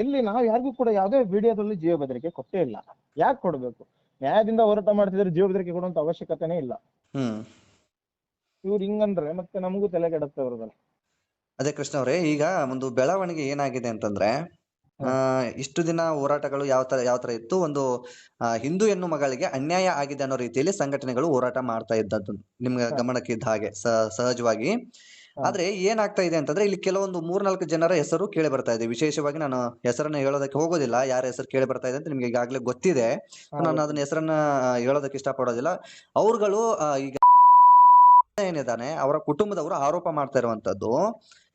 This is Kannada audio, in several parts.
ಎಲ್ಲಿ ನಾವು ಯಾರಿಗೂ ಕೂಡ ಯಾವುದೇ ವಿಡಿಯೋದಲ್ಲಿ ಜೀವ ಬೆದರಿಕೆ ಕೊಟ್ಟೇ ಇಲ್ಲ. ಯಾಕೆ ಕೊಡ್ಬೇಕು? ನ್ಯಾಯದಿಂದ ಹೋರಾಟ ಮಾಡ್ತಿದ್ರೆ ಜೀವ ಬೆದರಿಕೆ ಕೊಡುವಂತ ಅವಶ್ಯಕತೆನೇ ಇಲ್ಲ. ಇವ್ರು ಹಿಂಗಂದ್ರೆ ಮತ್ತೆ ನಮಗೂ ತಲೆ ಕೆಡತ್ತೆ ಅವ್ರದಲ್ಲ ಅದೇ ಕೃಷ್ಣ ಅವರೇ ಈಗ ಒಂದು ಬೆಳವಣಿಗೆ ಏನಾಗಿದೆ ಅಂತಂದ್ರೆ ಆ ಇಷ್ಟು ದಿನ ಹೋರಾಟಗಳು ಯಾವ ತರ ಯಾವ ತರ ಇತ್ತು? ಒಂದು ಹಿಂದೂ ಹೆಣ್ಣು ಮಗಳಿಗೆ ಅನ್ಯಾಯ ಆಗಿದೆ ಅನ್ನೋ ರೀತಿಯಲ್ಲಿ ಸಂಘಟನೆಗಳು ಹೋರಾಟ ಮಾಡ್ತಾ ಇದ್ದದ್ದು. ನಿಮ್ಗೆ ಗಮನಕ್ಕೆ ಇದ್ದ ಹಾಗೆ ಸಹಜವಾಗಿ. ಆದ್ರೆ ಏನಾಗ್ತಾ ಇದೆ ಅಂತಂದ್ರೆ ಇಲ್ಲಿ ಕೆಲವೊಂದು ಮೂರ್ನಾಲ್ಕು ಜನರ ಹೆಸರು ಕೇಳಿ ಬರ್ತಾ ಇದೆ. ವಿಶೇಷವಾಗಿ ನಾನು ಹೆಸರನ್ನ ಹೇಳೋದಕ್ಕೆ ಹೋಗೋದಿಲ್ಲ. ಯಾರ ಹೆಸರು ಕೇಳಿ ಬರ್ತಾ ಇದೆ ಅಂತ ನಿಮ್ಗೆ ಈಗಾಗಲೇ ಗೊತ್ತಿದೆ. ನಾನು ಅದನ್ನ ಹೆಸರನ್ನ ಹೇಳೋದಕ್ಕೆ ಇಷ್ಟಪಡೋದಿಲ್ಲ. ಅವ್ರುಗಳು ಈಗ ಏನಿದಾನೆ ಅವರ ಕುಟುಂಬದವರು ಆರೋಪ ಮಾಡ್ತಾ ಇರುವಂತದ್ದು.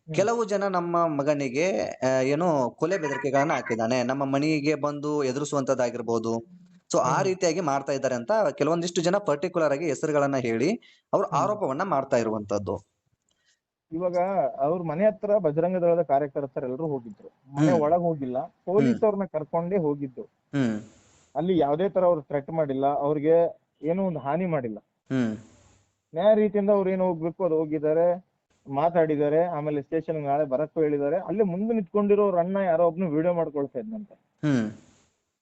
ಕೆಲವು ಜನ ನಮ್ಮ ಮಗನಿಗೆ ಏನು ಏನೋ ಕೊಲೆ ಬೆದರಿಕೆಗಳನ್ನ ಹಾಕಿದ್ದಾನೆ. ನಮ್ಮ ಮನೆಗೆ ಬಂದು ಎದುರಿಸುವಂತದ್ದಾಗಿರ್ಬೋದು. ಸೊ ಆ ರೀತಿಯಾಗಿ ಮಾಡ್ತಾ ಇದ್ದಾರೆ ಅಂತ ಕೆಲವೊಂದಿಷ್ಟು ಜನ ಪರ್ಟಿಕ್ಯುಲರ್ ಆಗಿ ಹೆಸರುಗಳನ್ನ ಹೇಳಿ ಅವ್ರು ಆರೋಪವನ್ನ ಮಾಡ್ತಾ ಇರುವಂತದ್ದು. ಇವಾಗ ಅವ್ರ ಮನೆ ಹತ್ರ ಬಜರಂಗ ದಳದ ಕಾರ್ಯಕರ್ತರು ಎಲ್ಲರೂ ಹೋಗಿದ್ರು. ಮನೆ. ಒಳಗ್ ಹೋಗಿಲ್ಲ. ಪೊಲೀಸ್ ಅವ್ರನ್ನ ಕರ್ಕೊಂಡೇ ಹೋಗಿದ್ದು. ಅಲ್ಲಿ ಯಾವ್ದೇ ತರ ಅವ್ರು ಥ್ರೆಟ್ ಮಾಡಿಲ್ಲ. ಅವ್ರಿಗೆ ಏನು ಒಂದು ಹಾನಿ ಮಾಡಿಲ್ಲ. ನ್ಯಾಯ ರೀತಿಯಿಂದ ಅವ್ರು ಏನು ಹೋಗ್ಬೇಕು ಅದು ಹೋಗಿದ್ದಾರೆ ಮಾತಾಡಿದ್ದಾರೆ ಆಮೇಲೆ ಸ್ಟೇಷನ್ ನಾಳೆ ಬರಕ್ಕೂ ಹೇಳಿದ್ದಾರೆ. ಅಲ್ಲಿ ಮುಂದೆ ನಿಂತ್ಕೊಂಡಿರೋ ಅಣ್ಣ ಯಾರೋ ಒಬ್ನು ವಿಡಿಯೋ ಮಾಡ್ಕೊಳ್ತಾ ಇದ್ನಂತೆ.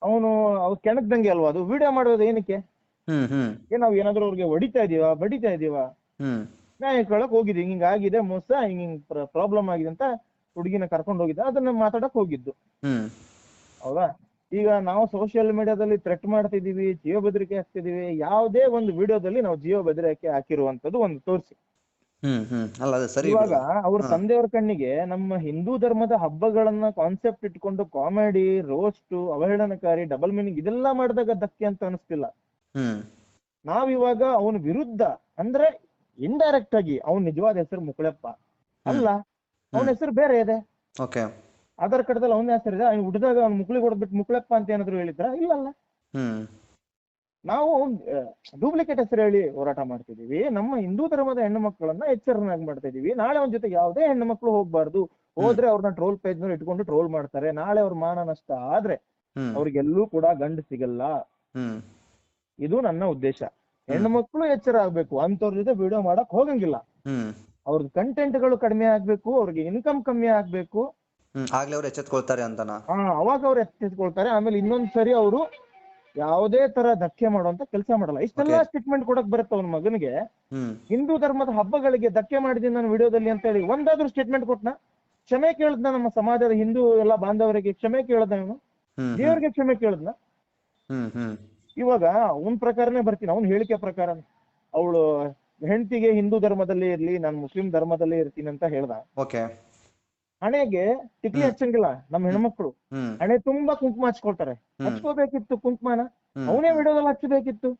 ಅವನು ಅವ್ರು ಕೆಣಕ್ದಂಗೆ ಅಲ್ವಾ ಅದು? ವಿಡಿಯೋ ಮಾಡೋದು ಏನಕ್ಕೆ? ಏನ್ ನಾವ್ ಏನಾದ್ರು ಅವ್ರಿಗೆ ಹೊಡಿತಾ ಇದೀವ? ಬಡಿತಾ ಇದೀವಾ? ಹ್ಮ್ ನ್ಯಾಯ ಕೇಳಕ್ ಹೋಗಿದ್ವಿ ಹಿಂಗ್ ಆಗಿದೆ ಮೋಸ ಹಿಂಗ್ ಹಿಂಗ್ ಪ್ರಾಬ್ಲಮ್ ಆಗಿದೆ ಅಂತ ಹುಡುಗಿನ ಕರ್ಕೊಂಡು ಹೋಗಿದ್ದೆ. ಅದನ್ನ ಮಾತಾಡಕ್ ಹೋಗಿದ್ದು. ಹೌದಾ? ಈಗ ನಾವು ಸೋಷಿಯಲ್ ಮೀಡಿಯಾದಲ್ಲಿ ಥ್ರೆಟ್ ಮಾಡ್ತಿದೀವಿ ಜಿಯೋ ಬೆದರಿಕೆ ಹಾಕ್ತಿದೀವಿ ಯಾವುದೇ ಒಂದು ವಿಡಿಯೋದಲ್ಲಿ ನಾವು ಜಿಯೋ ಬೆದರಿಕೆ ಹಾಕಿರುವಂತದ್ದು ಒಂದು ತೋರಿಸಿ. ಇವಾಗ. ಅವ್ರ ತಂದೆಯವ್ರ ಕಣ್ಣಿಗೆ ನಮ್ಮ ಹಿಂದೂ ಧರ್ಮದ ಹಬ್ಬಗಳನ್ನ ಕಾನ್ಸೆಪ್ಟ್ ಇಟ್ಕೊಂಡು ಕಾಮಿಡಿ ರೋಸ್ಟ್ ಅವಹೇಳನಕಾರಿ ಡಬಲ್ ಮೀನಿಂಗ್ ಇದೆಲ್ಲ ಮಾಡಿದಾಗ ಧಕ್ಕೆ ಅಂತ ಅನಿಸ್ತಿಲ್ಲ. ನಾವಿವಾಗ ಅವನ ವಿರುದ್ಧ ಅಂದ್ರೆ ಇಂಡೈರೆಕ್ಟ್ ಆಗಿ ಅವನ ನಿಜವಾದ ಹೆಸರು ಮುಕುಳಪ್ಪ. ಅಲ್ಲ ಅವನ ಹೆಸರು ಬೇರೆ ಇದೆ. ಓಕೆ. ಆಧಾರ್ ಕಾರ್ಡ್ದಲ್ಲಿ ಅವನ ಹೆಸರಿದೆ ಅವ್ನು ಹುಟ್ಟಿದಾಗ ಅವ್ನ ಮುಕುಳಿ ಹೊಡೆದ್ಬಿಟ್ಟು ಮುಕುಳಪ್ಪ ಅಂತ ಏನಾದ್ರು ಹೇಳಿದ್ರ? ಇಲ್ಲಲ್ಲ ಅಲ್ಲ. ನಾವು ಡೂಪ್ಲಿಕೇಟ್ ಹೆಸರು ಹೇಳಿ ಹೋರಾಟ ಮಾಡ್ತಿದೀವಿ ನಮ್ಮ ಹಿಂದೂ ಧರ್ಮದ ಹೆಣ್ಣು ಮಕ್ಕಳನ್ನ ಎಚ್ಚರನಾಗಿ ಮಾಡ್ತಾ ಇದೀವಿ ನಾಳೆ ಅವನ ಜೊತೆ ಯಾವುದೇ ಹೆಣ್ಣು ಮಕ್ಕಳು ಹೋಗ್ಬಾರ್ದು. ಹೋದ್ರೆ ಅವ್ರನ್ನ ಟ್ರೋಲ್ ಪೇಜ್ನಲ್ಲಿ ಇಟ್ಕೊಂಡು ಟ್ರೋಲ್ ಮಾಡ್ತಾರೆ. ನಾಳೆ ಅವ್ರ ಮಾನ ನಷ್ಟ ಆದ್ರೆ ಅವ್ರಿಗೆಲ್ಲೂ ಕೂಡ ಗಂಡ ಸಿಗಲ್ಲ. ಇದು ನನ್ನ ಉದ್ದೇಶ. ಹೆಣ್ಣು ಮಕ್ಕಳು ಎಚ್ಚರ ಆಗ್ಬೇಕು. ಅಂತವ್ರ ಜೊತೆ ವಿಡಿಯೋ ಮಾಡಕ್ ಹೋಗಂಗಿಲ್ಲ. ಅವ್ರದ್ದು ಕಂಟೆಂಟ್ಗಳು ಕಡಿಮೆ ಆಗ್ಬೇಕು ಅವ್ರಿಗೆ ಇನ್ಕಮ್ ಕಮ್ಮಿ ಆಗ್ಬೇಕು. ಆಗ್ಲೇ ಅವ್ರು ಎಚ್ಚೆತ್ಕೊಳ್ತಾರೆ ಅಂತನಾ? ಅವಾಗ ಅವ್ರು ಎಚ್ಚೆತ್ಕೊಳ್ತಾರೆ. ಆಮೇಲೆ ಇನ್ನೊಂದ್ ಸರಿ ಅವರು ಯಾವುದೇ ತರ ಧಕ್ಕೆ ಮಾಡುವಂತ ಕೆಲಸ ಮಾಡಲ್ಲ. ಇಷ್ಟೆಲ್ಲ ಸ್ಟೇಟ್ಮೆಂಟ್ ಕೊಡಕ್ ಬರುತ್ತೆ ಅವ್ನ ಮಗನಿಗೆ. ಹಿಂದೂ ಧರ್ಮದ ಹಬ್ಬಗಳಿಗೆ ಧಕ್ಕೆ ಮಾಡಿದೀನಿ ನಾನು ವಿಡಿಯೋದಲ್ಲಿ ಅಂತ ಹೇಳಿ ಒಂದಾದ್ರೂ ಸ್ಟೇಟ್ಮೆಂಟ್ ಕೊಟ್ನ? ಕ್ಷಮೆ ಕೇಳದ್ನ ನಮ್ಮ ಸಮಾಜದ ಹಿಂದೂ ಎಲ್ಲ ಬಾಂಧವರಿಗೆ ಕ್ಷಮೆ ಕೇಳದ್ನ ಇವನು? ದೇವರಿಗೆ ಕ್ಷಮೆ ಕೇಳದ್ನ? ಇವಾಗ ಅವನ್ ಪ್ರಕಾರನೇ ಬರ್ತೀನಿ ಅವನ್ ಹೇಳಿಕೆ ಪ್ರಕಾರ ಅವಳು ಹೆಂಡತಿಗೆ ಹಿಂದೂ ಧರ್ಮದಲ್ಲೇ ಇರ್ಲಿ ನಾನು ಮುಸ್ಲಿಂ ಧರ್ಮದಲ್ಲೇ ಇರ್ತೀನಿ ಅಂತ ಹೇಳ್ದ. ಹಣೆಗೆ ಟಿಕ್ಲಿ. ಹಚ್ಚಂಗಿಲ್ಲ ನಮ್ಮ ಹೆಣ್ಮಕ್ಳು. ಹಣೆ ತುಂಬಾ ಕುಂಕುಮ ಹಚ್ಕೊಳ್ತಾರೆ. ಹಚ್ಕೋಬೇಕಿತ್ತು ಕುಂಕುಮನ ಅವನೇ ವಿಡಿಯೋದಲ್ಲಿ ಹಚ್ಚಬೇಕಿತ್ತು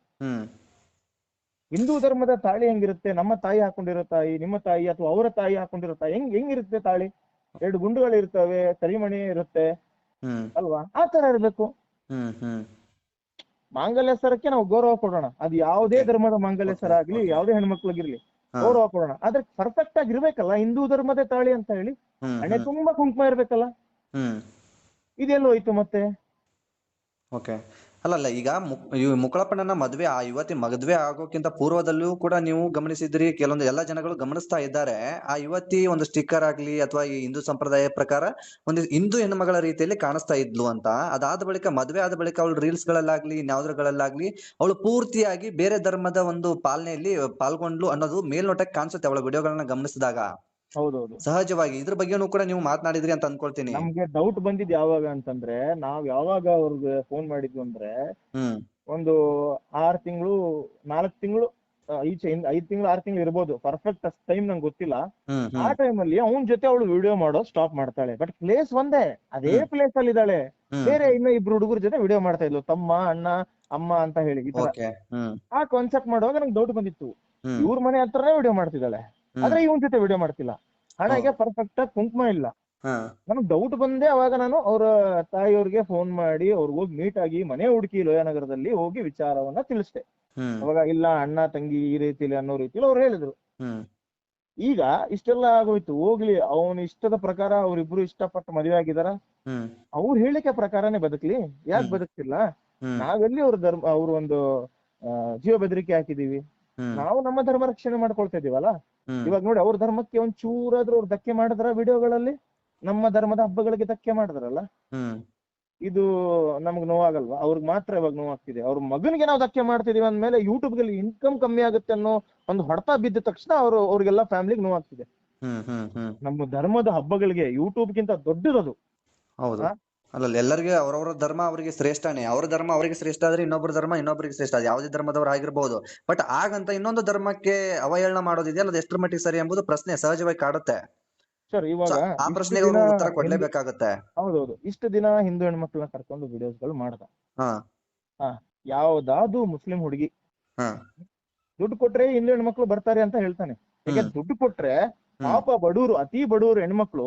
ಹಿಂದೂ ಧರ್ಮದ ತಾಳಿ ಹೆಂಗಿರುತ್ತೆ? ನಮ್ಮ ತಾಯಿ ಹಾಕೊಂಡಿರೋ ತಾಯಿ ನಿಮ್ಮ ತಾಯಿ ಅಥವಾ ಅವರ ತಾಯಿ ಹಾಕೊಂಡಿರೋ ತಾಯಿ ಹೆಂಗ್ ಹೆಂಗಿರುತ್ತೆ ತಾಳಿ? ಎರಡು ಗುಂಡುಗಳು ಇರ್ತವೆ ಕರಿಮಣಿ ಇರುತ್ತೆ. ಅಲ್ವಾ? ಆ ತರ ಇರ್ಬೇಕು. ಮಾಂಗಲ್ಯ ಸರಕ್ಕೆ ನಾವು ಗೌರವ ಕೊಡೋಣ. ಅದು ಯಾವುದೇ. ಧರ್ಮದ ಮಾಂಗಲ್ಯ ಸರ ಆಗ್ಲಿ ಯಾವ್ದೇ ಹೆಣ್ಮಕ್ಳಿಗಿರ್ಲಿ ಗೌರವ ಕೊಡೋಣ. ಆದ್ರೆ ಪರ್ಫೆಕ್ಟ್ ಆಗಿ ಇರ್ಬೇಕಲ್ಲ ಹಿಂದೂ ಧರ್ಮದ ತಾಳಿ ಅಂತ ಹೇಳಿ ಹಣೆ ತುಂಬಾ ಕುಂಕುಮ ಇರ್ಬೇಕಲ್ಲ? ಇದೆಲ್ಲೋಯ್ತು ಹೋಯ್ತು ಮತ್ತೆ? ಓಕೆ ಅಲ್ಲಲ್ಲ, ಈಗ ಮುಕ್ಕಳಪ್ಪಣ್ಣನ ಮದ್ವೆ ಆ ಯುವತಿ ಮದ್ವೆ ಆಗೋಕ್ಕಿಂತ ಪೂರ್ವದಲ್ಲೂ ಕೂಡ ನೀವು ಗಮನಿಸಿದ್ರಿ ಕೆಲವೊಂದು ಎಲ್ಲ ಜನಗಳು ಗಮನಿಸ್ತಾ ಇದ್ದಾರೆ. ಆ ಯುವತಿ ಒಂದು ಸ್ಟಿಕ್ಕರ್ ಆಗ್ಲಿ ಅಥವಾ ಈ ಹಿಂದೂ ಸಂಪ್ರದಾಯ ಪ್ರಕಾರ ಒಂದು ಹಿಂದೂ ಹೆಣ್ಮಗಳ ರೀತಿಯಲ್ಲಿ ಕಾಣಿಸ್ತಾ ಇದ್ಲು ಅಂತ. ಅದಾದ ಬಳಿಕ ಮದ್ವೆ ಆದ ಬಳಿಕ ಅವಳು ರೀಲ್ಸ್ ಗಳಲ್ಲಾಗ್ಲಿ, ಇನ್ಯಾವುದ್ರಗಳಲ್ಲಾಗ್ಲಿ, ಅವಳು ಪೂರ್ತಿಯಾಗಿ ಬೇರೆ ಧರ್ಮದ ಒಂದು ಪಾಲನೆಯಲ್ಲಿ ಪಾಲ್ಗೊಂಡ್ಲು ಅನ್ನೋದು ಮೇಲ್ನೋಟಕ್ಕೆ ಕಾಣಿಸುತ್ತೆ ಅವಳ ವಿಡಿಯೋಗಳನ್ನ ಗಮನಿಸಿದಾಗ. ಹೌದೌದು. ಸಹಜವಾಗಿ. ಇದ್ರ ಬಗ್ಗೆನೂ ಕೂಡ ನೀವು ಮಾತನಾಡಿದ್ರಿ ಅಂತ ಅನ್ಕೊಳ್ತೀನಿ. ನಮ್ಗೆ ಡೌಟ್ ಬಂದಿದ್ ಯಾವಾಗ ಅಂತಂದ್ರೆ ನಾವ್ ಯಾವಾಗ ಅವ್ರಿಗೆ ಫೋನ್ ಮಾಡಿದ್ವಿ ಅಂದ್ರೆ ಹ್ಮ್. ಒಂದು ಆರ್ ತಿಂಗಳು ನಾಲ್ಕ್ ತಿಂಗಳು ಈಚೆ ಐದ್ ತಿಂಗಳು ಆರ್ ತಿಂಗಳು ಇರ್ಬೋದು. ಪರ್ಫೆಕ್ಟ್ ಅಷ್ಟ್ ಟೈಮ್ ನಂಗೆ ಗೊತ್ತಿಲ್ಲ. ಹ್ಮ್ ಆ ಹ್ಮ್. ಟೈಮ್ ಅಲ್ಲಿ ಅವನ್ ಜೊತೆ ಅವಳು ವಿಡಿಯೋ ಮಾಡೋ ಸ್ಟಾಪ್ ಮಾಡ್ತಾಳೆ. ಬಟ್ ಪ್ಲೇಸ್ ಒಂದೇ. ಅದೇ ಹ್ಮ್. ಪ್ಲೇಸ್ ಅಲ್ಲಿ ಇದ್ದಾಳೆ. ಹ್ಮ್. ಬೇರೆ ಇನ್ನ ಇಬ್ರು ಹುಡುಗರ ಜೊತೆ ವಿಡಿಯೋ ಮಾಡ್ತಾ ಇದ್ಲು. ತಮ್ಮ ಅಣ್ಣ ಅಮ್ಮ ಅಂತ ಹೇಳಿ ಈ ತರ. ಓಕೆ. ಹ್ಮ್. ಆ ಕಾನ್ಸೆಪ್ಟ್ ಮಾಡುವಾಗ ನಂಗೆ ಡೌಟ್ ಬಂದಿತ್ತು. ಹ್ಮ್. ಇವ್ರ ಮನೆ ಹತ್ರನೇ ವಿಡಿಯೋ ಮಾಡ್ತಿದ್ದಾಳೆ. ಆದ್ರೆ ಇವನ್ ಜೊತೆ ವಿಡಿಯೋ ಮಾಡ್ತಿಲ್ಲ. ಹಣೆಗೆ ಪರ್ಫೆಕ್ಟ್ ಆಗಿ ಕುಂಕುಮ ಇಲ್ಲ. ನನಗ್ ಡೌಟ್ ಬಂದೆ ಅವಾಗ ನಾನು ಅವ್ರ ತಾಯಿಯವ್ರಿಗೆ ಫೋನ್ ಮಾಡಿ ಅವ್ರಿಗೆ ಹೋಗಿ ಮೀಟ್ ಆಗಿ ಮನೆ ಹುಡುಕಿ ಲೋಯಾನಗರದಲ್ಲಿ ಹೋಗಿ ವಿಚಾರವನ್ನ ತಿಳಿಸ್ದೆ. ಅವಾಗ ಇಲ್ಲ ಅಣ್ಣ ತಂಗಿ ಈ ರೀತಿಲಿ ಅನ್ನೋ ರೀತಿಲಿ ಅವ್ರು ಹೇಳಿದ್ರು. ಈಗ ಇಷ್ಟೆಲ್ಲ ಆಗೋಯ್ತು ಹೋಗ್ಲಿ ಅವನ ಇಷ್ಟದ ಪ್ರಕಾರ ಅವ್ರಿಬ್ರು ಇಷ್ಟಪಟ್ಟು ಮದುವೆ ಆಗಿದಾರ? ಅವ್ರು ಹೇಳಿಕೆ ಪ್ರಕಾರನೇ ಬದುಕ್ಲಿ? ಯಾಕೆ. ಬದುಕ್ತಿಲ್ಲ? ನಾವೆಲ್ಲಿ ಅವ್ರ ಧರ್ಮ ಅವ್ರ ಒಂದು ಜೀವ ಬೆದರಿಕೆ ಹಾಕಿದೀವಿ? ನಾವು ನಮ್ಮ ಧರ್ಮ ರಕ್ಷಣೆ ಮಾಡ್ಕೊಳ್ತಾ ಇದೀವಲ್ಲ ಇವಾಗ ನೋಡಿ ಅವ್ರ ಧರ್ಮಕ್ಕೆ ಒಂದ್ ಚೂರಾದ್ರೂ ಅವ್ರು ಧಕ್ಕೆ ಮಾಡಿದ್ರ ವಿಡಿಯೋಗಳಲ್ಲಿ ನಮ್ಮ ಧರ್ಮದ ಹಬ್ಬಗಳಿಗೆ ಧಕ್ಕೆ ಮಾಡಿದ್ರಲ್ಲ? ಇದು ನಮ್ಗ್ ನೋವಾಗಲ್ವಾ? ಅವ್ರಿಗೆ ಮಾತ್ರ ಇವಾಗ ನೋವಾಗ್ತಿದೆ. ಅವ್ರ ಮಗನಿಗೆ ನಾವು ಧಕ್ಕೆ ಮಾಡ್ತಿದೀವಿ ಅಂದ್ಮೇಲೆ ಯೂಟ್ಯೂಬ್ಗೆ ಇನ್ಕಮ್ ಕಮ್ಮಿ ಆಗುತ್ತೆ ಅನ್ನೋ ಒಂದು ಹೊಡೆತ ಬಿದ್ದ ತಕ್ಷಣ ಅವ್ರು ಅವ್ರಿಗೆಲ್ಲ ಫ್ಯಾಮಿಲಿಗೆ ನೋವಾಗ್ತಿದೆ. ನಮ್ಮ ಧರ್ಮದ ಹಬ್ಬಗಳಿಗೆ ಯೂಟ್ಯೂಬ್ ಗಿಂತ ದೊಡ್ಡದದು. ಅಲ್ಲಲ್ಲ ಎಲ್ಲರಿಗೆ ಅವರವರ ಧರ್ಮ ಅವರಿಗೆ ಶ್ರೇಷ್ಠನೇ. ಅವ್ರ ಧರ್ಮ ಅವರಿಗೆ ಶ್ರೇಷ್ಠ ಆದ್ರೆ ಇನ್ನೊಬ್ಬರ ಧರ್ಮ ಇನ್ನೊಬ್ಬರಿಗೆ ಶ್ರೇಷ್ಠ. ಅದು ಯಾವುದೇ ಧರ್ಮದವರು ಆಗಿರ್ಬೋದು. ಬಟ್ ಆಗಂತ ಇನ್ನೊಂದು ಧರ್ಮಕ್ಕೆ ಅವಹೇಳನ ಮಾಡೋದಿದೆಯಲ್ಲ ಅದು ಎಷ್ಟರ ಮಟ್ಟಿಗೆ ಸರಿ ಎಂಬುದು ಪ್ರಶ್ನೆ ಸಹಜವಾಗಿ ಕಾಡುತ್ತೆ. ಸರ್ ಇವಾಗ ಆ ಪ್ರಶ್ನೆಗೆ ಉತ್ತರ ಕೊಡ್ಲೇಬೇಕಾಗತ್ತೆ ಹೌದೌದು. ಇಷ್ಟು ದಿನ ಹಿಂದೂ ಹೆಣ್ಮಕ್ಳನ್ನ ಕರ್ಕೊಂಡು ವಿಡಿಯೋಸ್ಗಳು ಮಾಡ್ದ. ಹಾ. ಯಾವ್ದಾದ್ರು ಮುಸ್ಲಿಂ ಹುಡುಗಿ ಹಾ. ದುಡ್ಡು ಕೊಟ್ರೆ ಹಿಂದೂ ಹೆಣ್ಮಕ್ಳು ಬರ್ತಾರೆ ಅಂತ ಹೇಳ್ತಾನೆ. ದುಡ್ಡು ಕೊಟ್ರೆ ಪಾಪ ಬಡೂರು ಅತಿ ಬಡವರು ಹೆಣ್ಮಕ್ಳು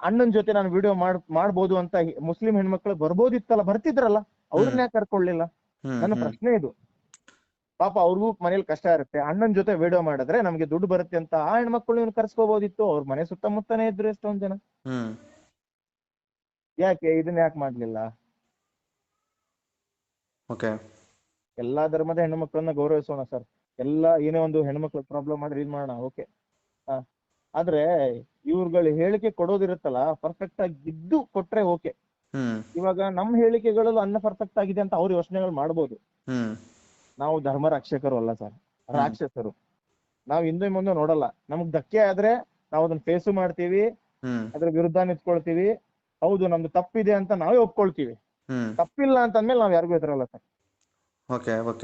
ಅಣ್ಣನ್ ಜೊತೆ ನಾನು ವಿಡಿಯೋ ಮಾಡ್ ಮಾಡ್ಬೋದು ಅಂತ ಮುಸ್ಲಿಂ ಹೆಣ್ಮಕ್ಳು ಬರ್ಬೋದಿತ್ತಲ್ಲ ಬರ್ತಿದ್ರಲ್ಲ ಅವ್ರನ್ನ ಯಾಕೆ ಕರ್ಕೊಳ್ಳಿಲ್ಲ ನನ್ನ ಪ್ರಶ್ನೆ ಇದು. ಪಾಪ ಅವ್ರಿಗೂ ಮನೇಲಿ ಕಷ್ಟ ಇರುತ್ತೆ. ಅಣ್ಣನ್ ಜೊತೆ ವಿಡಿಯೋ ಮಾಡಿದ್ರೆ ನಮ್ಗೆ ದುಡ್ಡು ಬರುತ್ತೆ ಅಂತ ಆ ಹೆಣ್ಮಕ್ಳು ಇವ್ನು ಕರ್ಸ್ಕೋಬಹುದಿತ್ತು ಅವ್ರ ಮನೆ ಸುತ್ತಮುತ್ತನೇ ಇದ್ರು ಎಷ್ಟೊಂದ್ ಜನ. ಯಾಕೆ? ಇದನ್ನ ಯಾಕೆ ಮಾಡ್ಲಿಲ್ಲ? ಎಲ್ಲಾ ಧರ್ಮದ ಹೆಣ್ಮಕ್ಳನ್ನ ಗೌರವಿಸೋಣ ಸರ್. ಎಲ್ಲಾ ಏನೇ ಒಂದು ಹೆಣ್ಮಕ್ಳು ಪ್ರಾಬ್ಲಮ್ ಆದ್ರೆ ಇದ್ ಮಾಡೋಣ. ಓಕೆ ಹಾ. ಆದ್ರೆ ಇವ್ರುಗಳು ಹೇಳಿಕೆ ಕೊಡೋದಿರುತ್ತಲ್ಲ ಪರ್ಫೆಕ್ಟ್ ಆಗಿ ಇದ್ದು ಕೊಟ್ರೆ ಓಕೆ ಇವಾಗ ನಮ್ ಹೇಳಿಕೆಗಳಲ್ಲೂ ಅನ್ನ ಪರ್ಫೆಕ್ಟ್ ಆಗಿದೆ ಅಂತ ಅವ್ರ ಯೋಚನೆಗಳು ಮಾಡ್ಬೋದು. ನಾವು ಧರ್ಮ ರಕ್ಷಕರು ಅಲ್ಲ ಸರ್ ರಾಕ್ಷಸರು. ನಾವು ಹಿಂದೆ ಮುಂದೆ ನೋಡಲ್ಲ. ನಮ್ಗ್ ಧಕ್ಕೆ ಆದ್ರೆ ನಾವು ಅದನ್ನ ಫೇಸು ಮಾಡ್ತೀವಿ ಅದ್ರ ವಿರುದ್ಧ ನಿಂತ್ಕೊಳ್ತೀವಿ. ಹೌದು ನಮ್ದು ತಪ್ಪಿದೆ ಅಂತ ನಾವೇ ಒಪ್ಕೊಳ್ತೀವಿ. ತಪ್ಪಿಲ್ಲ ಅಂತಂದ್ಮೇಲೆ ನಾವ್ ಯಾರಿಗೂ ಹೆದರಲ್ಲ ಸರ್.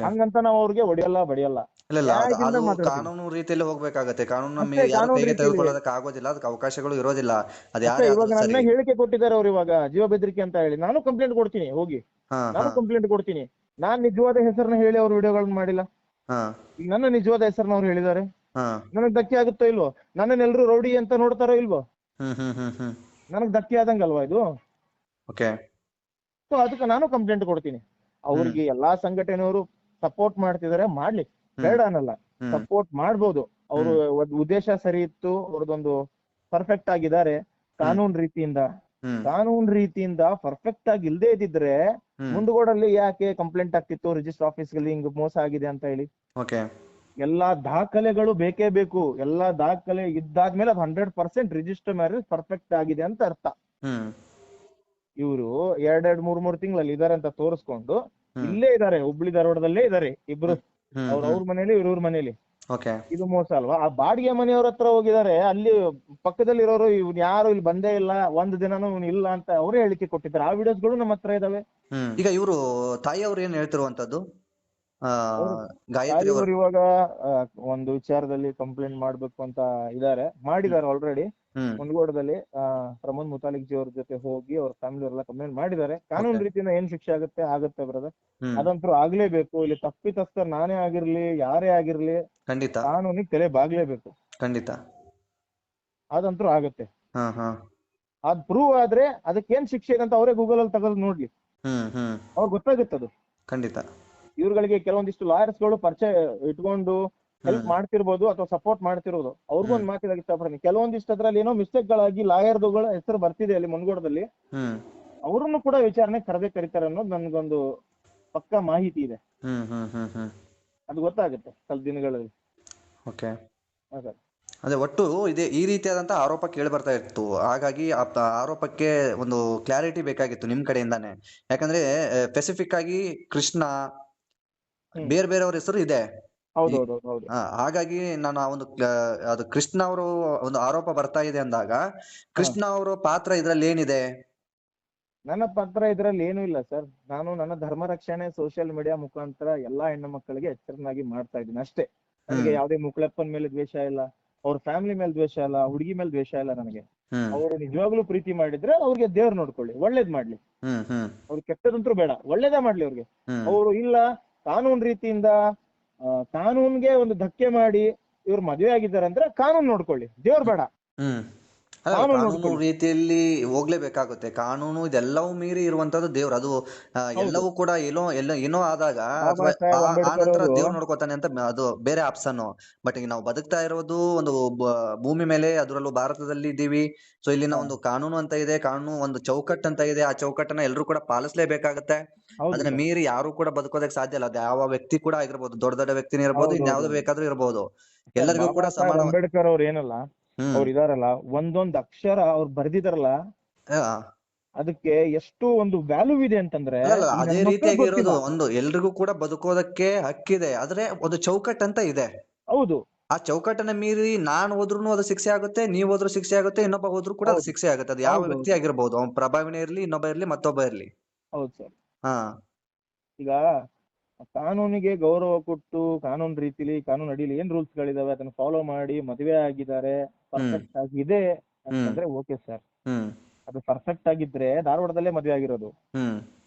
ಹಂಗಂತ ನಾವು ಅವ್ರಿಗೆ ಹೊಡಿಯಲ್ಲ ಬಡಿಯಲ್ಲ. ಇಲ್ಲ ಇಲ್ಲ ಅದು-. ಕಾನೂನು ರೀತಿಯಲ್ಲಿ ಹೋಗ್ಬೇಕಾಗತ್ತೆ. ಕಾನೂನು ಮೀರಿ ಯಾರು ಕಾನೂನು ಕೈಗೆ ರೀತಿಯಲ್ಲಿ. ತೆಗೆದುಕೊಳ್ಳೋದಕ್ಕೆ ಆಗೋದಿಲ್ಲ ಅದಕ್ಕೆ ಅವಕಾಶಗಳು ಇರೋದಿಲ್ಲ. ಅದು ಯಾರು ಇವಾಗ ನನ್ನ ಸರಿ? ಹೇಳಿಕೆ ಕೊಟ್ಟಿದ್ದಾರೆ ಅವ್ರು ಇವಾಗ ಜೀವ ಬೆದರಿಕೆ ಅಂತ ಹೇಳಿ. ನಾನು ಕಂಪ್ಲೇಂಟ್ ಕೊಡ್ತೀನಿ ಹೋಗಿ. ಹಾ ನಾನು ಹಾ. ಕಂಪ್ಲೇಂಟ್ ಕೊಡ್ತೀನಿ. ನಾನ್ ನಿಜವಾದ ಹೆಸರನ್ನ ಹೇಳಿ ಅವ್ರ ವಿಡಿಯೋಗಳನ್ನ ಮಾಡಿಲ್ಲ. ಹಾ. ಈಗ ನನ್ನ ನಿಜವಾದ ಹೆಸರನ್ನ ಅವ್ರು ಹೇಳಿದ್ದಾರೆ. ಹಾ. ನನಗ್ ಧಕ್ಕೆ ಆಗುತ್ತೋ ಇಲ್ವೋ? ನನ್ನ ಎಲ್ರು ರೌಡಿ ಅಂತ ನೋಡ್ತಾರೋ ಇಲ್ವೋ? ಹ್ಮ್ ಹ್ಮ್ ಹ್ಮ್ ಹ್ಮ್. ನನಗ್ ಧಕ್ಕೆ ಆದಂಗಲ್ವಾ ಇದು? ಓಕೆ. ಸೊ ಅದಕ್ಕೆ ನಾನು ಕಂಪ್ಲೇಂಟ್ ಕೊಡ್ತೀನಿ. ಅವ್ರಿಗೆ ಎಲ್ಲಾ ಸಂಘಟನೆಯವರು ಸಪೋರ್ಟ್ ಮಾಡ್ತಿದಾರೆ ಮಾಡ್ಲಿ. ಬೇಡ ಅನ್ನಲ್ಲ ಸಪೋರ್ಟ್ ಮಾಡ್ಬೋದು. ಅವರು ಉದ್ದೇಶ ಸರಿ ಇತ್ತು ಅವ್ರದೊಂದು ಪರ್ಫೆಕ್ಟ್ ಆಗಿದ್ದಾರೆ. ಕಾನೂನ್ ರೀತಿಯಿಂದ. ಕಾನೂನ್ ರೀತಿಯಿಂದ ಪರ್ಫೆಕ್ಟ್ ಆಗಿ ಇಲ್ದೆ ಇದ್ದಿದ್ರೆ ಮುಂದ್ಗೋಡಲ್ಲಿ ಯಾಕೆ ಕಂಪ್ಲೇಂಟ್ ಆಗ್ತಿತ್ತು ರಿಜಿಸ್ಟರ್ ಆಫೀಸ್ಗಳಲ್ಲಿ ಹಿಂಗ್ ಮೋಸ ಆಗಿದೆ ಅಂತ ಹೇಳಿ. ಎಲ್ಲಾ ದಾಖಲೆಗಳು ಬೇಕೇ ಬೇಕು. ಎಲ್ಲಾ ದಾಖಲೆ ಇದ್ದಾದ್ಮೇಲೆ ಅದು hundred percent register marriage perfect ಆಗಿದೆ ಅಂತ ಅರ್ಥ. ಇವರು ಎರಡೆರಡ್ ಮೂರ್ ಮೂರ್ ತಿಂಗಳಲ್ಲಿ ಇದಾರೆ ಅಂತ ತೋರಿಸ್ಕೊಂಡು ಇಲ್ಲೇ ಇದಾರೆ ಹುಬ್ಳಿ ಧಾರವಾಡದಲ್ಲೇ ಇದಾರೆ. ಇಬ್ರು ಅವ್ರ ಅವ್ರ ಮನೇಲಿ ಇವ್ರ ಮನೇಲಿ. ಓಕೆ. ಇದು ಮೋಸ ಅಲ್ವಾ? ಆ ಬಾಡಿಗೆ ಮನೆಯವ್ರ ಹತ್ರ ಹೋಗಿದಾರೆ ಅಲ್ಲಿ ಪಕ್ಕದಲ್ಲಿ ಇರೋರು ಇವ್ನು ಯಾರು ಇಲ್ಲಿ ಬಂದೇ ಇಲ್ಲ ಒಂದ್ ದಿನಾನು ಇವ್ನು ಇಲ್ಲ ಅಂತ ಅವರೇ ಹೇಳಿಕೆ ಕೊಟ್ಟಿದ್ದಾರೆ. ಆ ವಿಡಿಯೋಸ್ಗಳು ನಮ್ಮ ಹತ್ರ ಇದಾವೆ. ಈಗ ಇವರು ತಾಯಿಯವರು ಏನ್ ಹೇಳ್ತಿರುವಂತದ್ದು ಗಾಯತ್ರಿ ಅವರು. ಇವಾಗ ಆ, ಒಂದು ವಿಚಾರದಲ್ಲಿ ಕಂಪ್ಲೇಂಟ್ ಮಾಡ್ಬೇಕು ಅಂತ ಇದಾರೆ ಮಾಡಿದ್ದಾರೆ ಆಲ್ರೆಡಿ ಮುಂದಗೋಡದಲ್ಲಿ ಆ ಪ್ರಮೋದ್ ಮುತಾಲಿಕ್ ಜಿ ಅವ್ರ ಜೊತೆ ಹೋಗಿ ಅವ್ರ ಫ್ಯಾಮಿಲಿ ಅವರೆಲ್ಲ ಕಂಪ್ಲೇಂಟ್ ಮಾಡಿದ್ದಾರೆ. ಕಾನೂನು. ರೀತಿಯಿಂದ ಏನ್ ಶಿಕ್ಷೆ ಆಗುತ್ತೆ ಆಗುತ್ತೆ ಬ್ರದರ್ ಅದಂತೂ ಆಗ್ಲೇಬೇಕು. ಇಲ್ಲಿ ತಪ್ಪಿತಸ್ಥ ನಾನೇ ಆಗಿರ್ಲಿ ಯಾರೇ ಆಗಿರ್ಲಿ ಖಂಡಿತ. ಕಾನೂನಿಗೆ ತಲೆ ಬಾಗ್ಲೇಬೇಕು. ಖಂಡಿತ. ಅದಂತೂ ಆಗುತ್ತೆ. ಅದ್ ಪ್ರೂವ್ ಆದ್ರೆ ಅದಕ್ಕೆ ಏನ್ ಶಿಕ್ಷೆ ಇದೆ ಅಂತ ಅವರೇ ಗೂಗಲ್ ಅಲ್ಲಿ ತಗೊಂಡು ನೋಡ್ಲಿ. ಅವ್ರಿಗೆ ಗೊತ್ತಾಗುತ್ತೆ ಅದು ಖಂಡಿತ. ಇವ್ರಗಳಿಗೆ ಕೆಲವೊಂದಿಷ್ಟು ಲಾಯರ್ಸ್ಗಳು ಪರಿಚಯ ಇಟ್ಕೊಂಡು ಹೆಲ್ಪ್ ಮಾಡ್ತಿರ್ಬೋದು ಅಥವಾ ಸಪೋರ್ಟ್ ಮಾಡ್ತಿರೋದು. ಅವ್ರಿಗೂ ಒಂದ್ ಮಾತಿದಾಗ ಇಷ್ಟಪಡ್ತೀನಿ ಕೆಲವೊಂದಿಷ್ಟು ಅದ್ರಲ್ಲಿ ಏನೋ ಮಿಸ್ಟೇಕ್ ಗಳಾಗಿ ಲಾಯರ್ದುಗಳ ಹೆಸರು ಬರ್ತಿದೆ ಅಲ್ಲಿ ಮುನ್ಗೋಡದಲ್ಲಿ ಹ್ಮ್ ಅವ್ರನ್ನು ಕೂಡ ವಿಚಾರಣೆ ಕರೆದೇ ಕರೀತಾರೆ ಅನ್ನೋದು ನನ್ಗೊಂದು ಪಕ್ಕಾ ಮಾಹಿತಿ ಇದೆ. ಅದು ಗೊತ್ತಾಗುತ್ತೆ ಸ್ವಲ್ಪ ದಿನಗಳಲ್ಲಿ. ಓಕೆ. ಅದೇ ಒಟ್ಟು ಇದೆ ಈ ರೀತಿಯಾದಂತ ಆರೋಪ ಕೇಳಿ ಬರ್ತಾ ಇತ್ತು. ಹಾಗಾಗಿ ಆ ಆರೋಪಕ್ಕೆ ಒಂದು ಕ್ಲಾರಿಟಿ ಬೇಕಾಗಿತ್ತು ನಿಮ್ ಕಡೆಯಿಂದಾನೆ. ಯಾಕಂದ್ರೆ ಸ್ಪೆಸಿಫಿಕ್ ಆಗಿ ಕೃಷ್ಣ. ಬೇರೆ ಬೇರೆಯವ್ರ ಹೆಸರು ಇದೆ. ಹೌದೌದು ಹೌದು ಆ, ಹಾಗಾಗಿ ನಾನು ಆ ಒಂದು ಅದು ಕೃಷ್ಣ ಅವರು ಒಂದು ಆರೋಪ ಬರ್ತಾ ಇದೆ ಅಂದಾಗ ಕೃಷ್ಣ ಅವರ ಪಾತ್ರ ಇದ್ರಲ್ಲಿ ಏನಿದೆ? ನನ್ನ ಪಾತ್ರ ಇದ್ರಲ್ಲಿ ಏನೂ ಇಲ್ಲ ಸರ್. ನಾನು ನನ್ನ ಧರ್ಮ ರಕ್ಷಣೆ ಸೋಷಿಯಲ್ ಮೀಡಿಯಾ ಮುಖಾಂತರ ಎಲ್ಲಾ ಹೆಣ್ಣು ಮಕ್ಕಳಿಗೆ ಎಚ್ಚರನಾಗಿ ಮಾಡ್ತಾ ಇದ್ದೀನಿ ಅಷ್ಟೇ. ನನಗೆ ಹ್ಮ್. ಯಾವುದೇ ಮುಕ್ಳಪ್ಪನ ಮೇಲೆ ದ್ವೇಷ ಇಲ್ಲ ಅವ್ರ ಫ್ಯಾಮಿಲಿ ಮೇಲೆ ದ್ವೇಷ ಇಲ್ಲ ಹುಡುಗಿ ಮೇಲೆ ದ್ವೇಷ ಇಲ್ಲ ನನಗೆ. ಹ್ಮ್. ಅವರು ನಿಜವಾಗ್ಲೂ ಪ್ರೀತಿ ಮಾಡಿದ್ರೆ ಅವ್ರಿಗೆ ದೇವ್ರು ನೋಡ್ಕೊಳ್ಳಿ ಒಳ್ಳೇದ್ ಮಾಡ್ಲಿ. ಹ್ಮ್ ಹ್ಮ್. ಅವ್ರಿಗೆ ಕೆಟ್ಟದಂತೂ ಬೇಡ ಒಳ್ಳೇದೇ ಮಾಡ್ಲಿ ಅವ್ರಿಗೆ. ಹ್ಮ್. ಅವರು ಇಲ್ಲ ಕಾನೂನ್ ರೀತಿಯಿಂದ ಕಾನೂನ್ಗೆ ಒಂದು ಧಕ್ಕೆ ಮಾಡಿ ಇವ್ರು ಮದುವೆ ಆಗಿದ್ದಾರೆ ಅಂದ್ರೆ ಕಾನೂನ್ ನೋಡ್ಕೊಳ್ಳಿ. ದೇವ್ರು ಬೇಡ. ಕಾನೂನು ರೀತಿಯಲ್ಲಿ ಹೋಗ್ಲೇಬೇಕಾಗುತ್ತೆ. ಕಾನೂನು ಇದೆಲ್ಲವೂ ಮೀರಿ ಇರುವಂತದ್ದು ದೇವ್ರು. ಅದು ಎಲ್ಲವೂ ಕೂಡ ಏನೋ ಎಲ್ಲೋ ಏನೋ ಆದಾಗ ಆನಂತರ ದೇವ್ರ ಆ- ನಂತರ ದೇವ್ರು ನೋಡ್ಕೋತಾನೆ ಅಂತ ಅದು ಬೇರೆ ಆಪ್ಷನ್ ಬಟ್ ಈಗ ನಾವು ಬದುಕ್ತಾ ಇರೋದು ಒಂದು ಭೂಮಿ ಮೇಲೆ ಅದರಲ್ಲೂ ಭಾರತದಲ್ಲಿ ಇದ್ದೀವಿ. ಸೊ ಇಲ್ಲಿನ ಒಂದು ಕಾನೂನು ಅಂತ ಇದೆ. ಕಾನೂನು ಒಂದು ಚೌಕಟ್ಟು ಅಂತ ಇದೆ. ಆ ಚೌಕಟ್ಟನ್ನ ಎಲ್ಲರೂ ಕೂಡ ಪಾಲಿಸ್ಲೇಬೇಕಾಗತ್ತೆ. ಅದನ್ನ. ಮೀರಿ ಯಾರು ಕೂಡ ಬದುಕೋದಕ್ಕೆ ಸಾಧ್ಯ ಇಲ್ಲ. ಅದು ಯಾವ ವ್ಯಕ್ತಿ ಕೂಡ ಆಗಿರ್ಬೋದು. ದೊಡ್ಡ ದೊಡ್ಡ ವ್ಯಕ್ತಿನೇ ಇರ್ಬೋದು. ಇನ್ಯಾವ್ದು. ಬೇಕಾದ್ರೂ ಇರ್ಬೋದು. ಎಲ್ಲರಿಗೂ ಕೂಡ ಸಮಾನ ಅಂಬೇಡ್ಕರ್ ಅವ್ರು ಏನಲ್ಲ. ಅವ್ರು ಇದಾರಲ್ಲ ಒಂದೊಂದ್ ಅಕ್ಷರ ಅವ್ರು ಬರ್ದಿದಾರಲ್ಲ ಅದಕ್ಕೆ ಎಷ್ಟು ಒಂದು ವ್ಯಾಲ್ಯೂ ಇದೆ ಅಂತಂದ್ರೆ ಅದೇ ರೀತಿಯಾಗಿ ಇರೋದು ಒಂದು ಎಲ್ರಿಗೂ ಕೂಡ ಬದುಕೋದಕ್ಕೆ ಹಕ್ಕಿದೆ ಆದ್ರೆ ಒಂದು ಚೌಕಟ್ಟು ಅಂತ ಇದೆ. ಹೌದು. ಆ ಚೌಕಟ್ಟನ್ನ ಮೀರಿ ನಾನ್ ಹೋದ್ರು ಅದು ಶಿಕ್ಷೆ ಆಗುತ್ತೆ ನೀವ್ ಹೋದ್ರು ಶಿಕ್ಷೆ ಆಗುತ್ತೆ ಇನ್ನೊಬ್ಬ ಹೋದ್ರು ಕೂಡ ಅದು ಶಿಕ್ಷೆ ಆಗುತ್ತೆ. ಅದು ಯಾವ ವ್ಯಕ್ತಿ ಆಗಿರ್ಬೋದು ಅವ್ನ ಪ್ರಭಾವಿನೇ ಇರ್ಲಿ ಇನ್ನೊಬ್ಬ ಇರ್ಲಿ ಮತ್ತೊಬ್ಬ ಇರ್ಲಿ. ಹೌದು ಸರ್. ಹಾ. ಈಗ ಕಾನೂನಿಗೆ ಗೌರವ ಕೊಟ್ಟು ಕಾನೂನು ರೀತಿಲಿ ಕಾನೂನು ಅಡಿಲಿ ಏನ್ ರೂಲ್ಸ್ ಗಳಿದಾವೆ ಅದನ್ನ ಫಾಲೋ ಮಾಡಿ ಮದುವೆ ಆಗಿದ್ದಾರೆ ಪರ್ಫೆಕ್ಟ್ ಆಗಿದೆ ಅಂತಂದ್ರೆ ಓಕೆ ಸರ್ ಅದು ಪರ್ಫೆಕ್ಟ್ ಆಗಿದ್ರೆ ಧಾರವಾಡದಲ್ಲೇ ಮದುವೆ ಆಗಿರೋದು.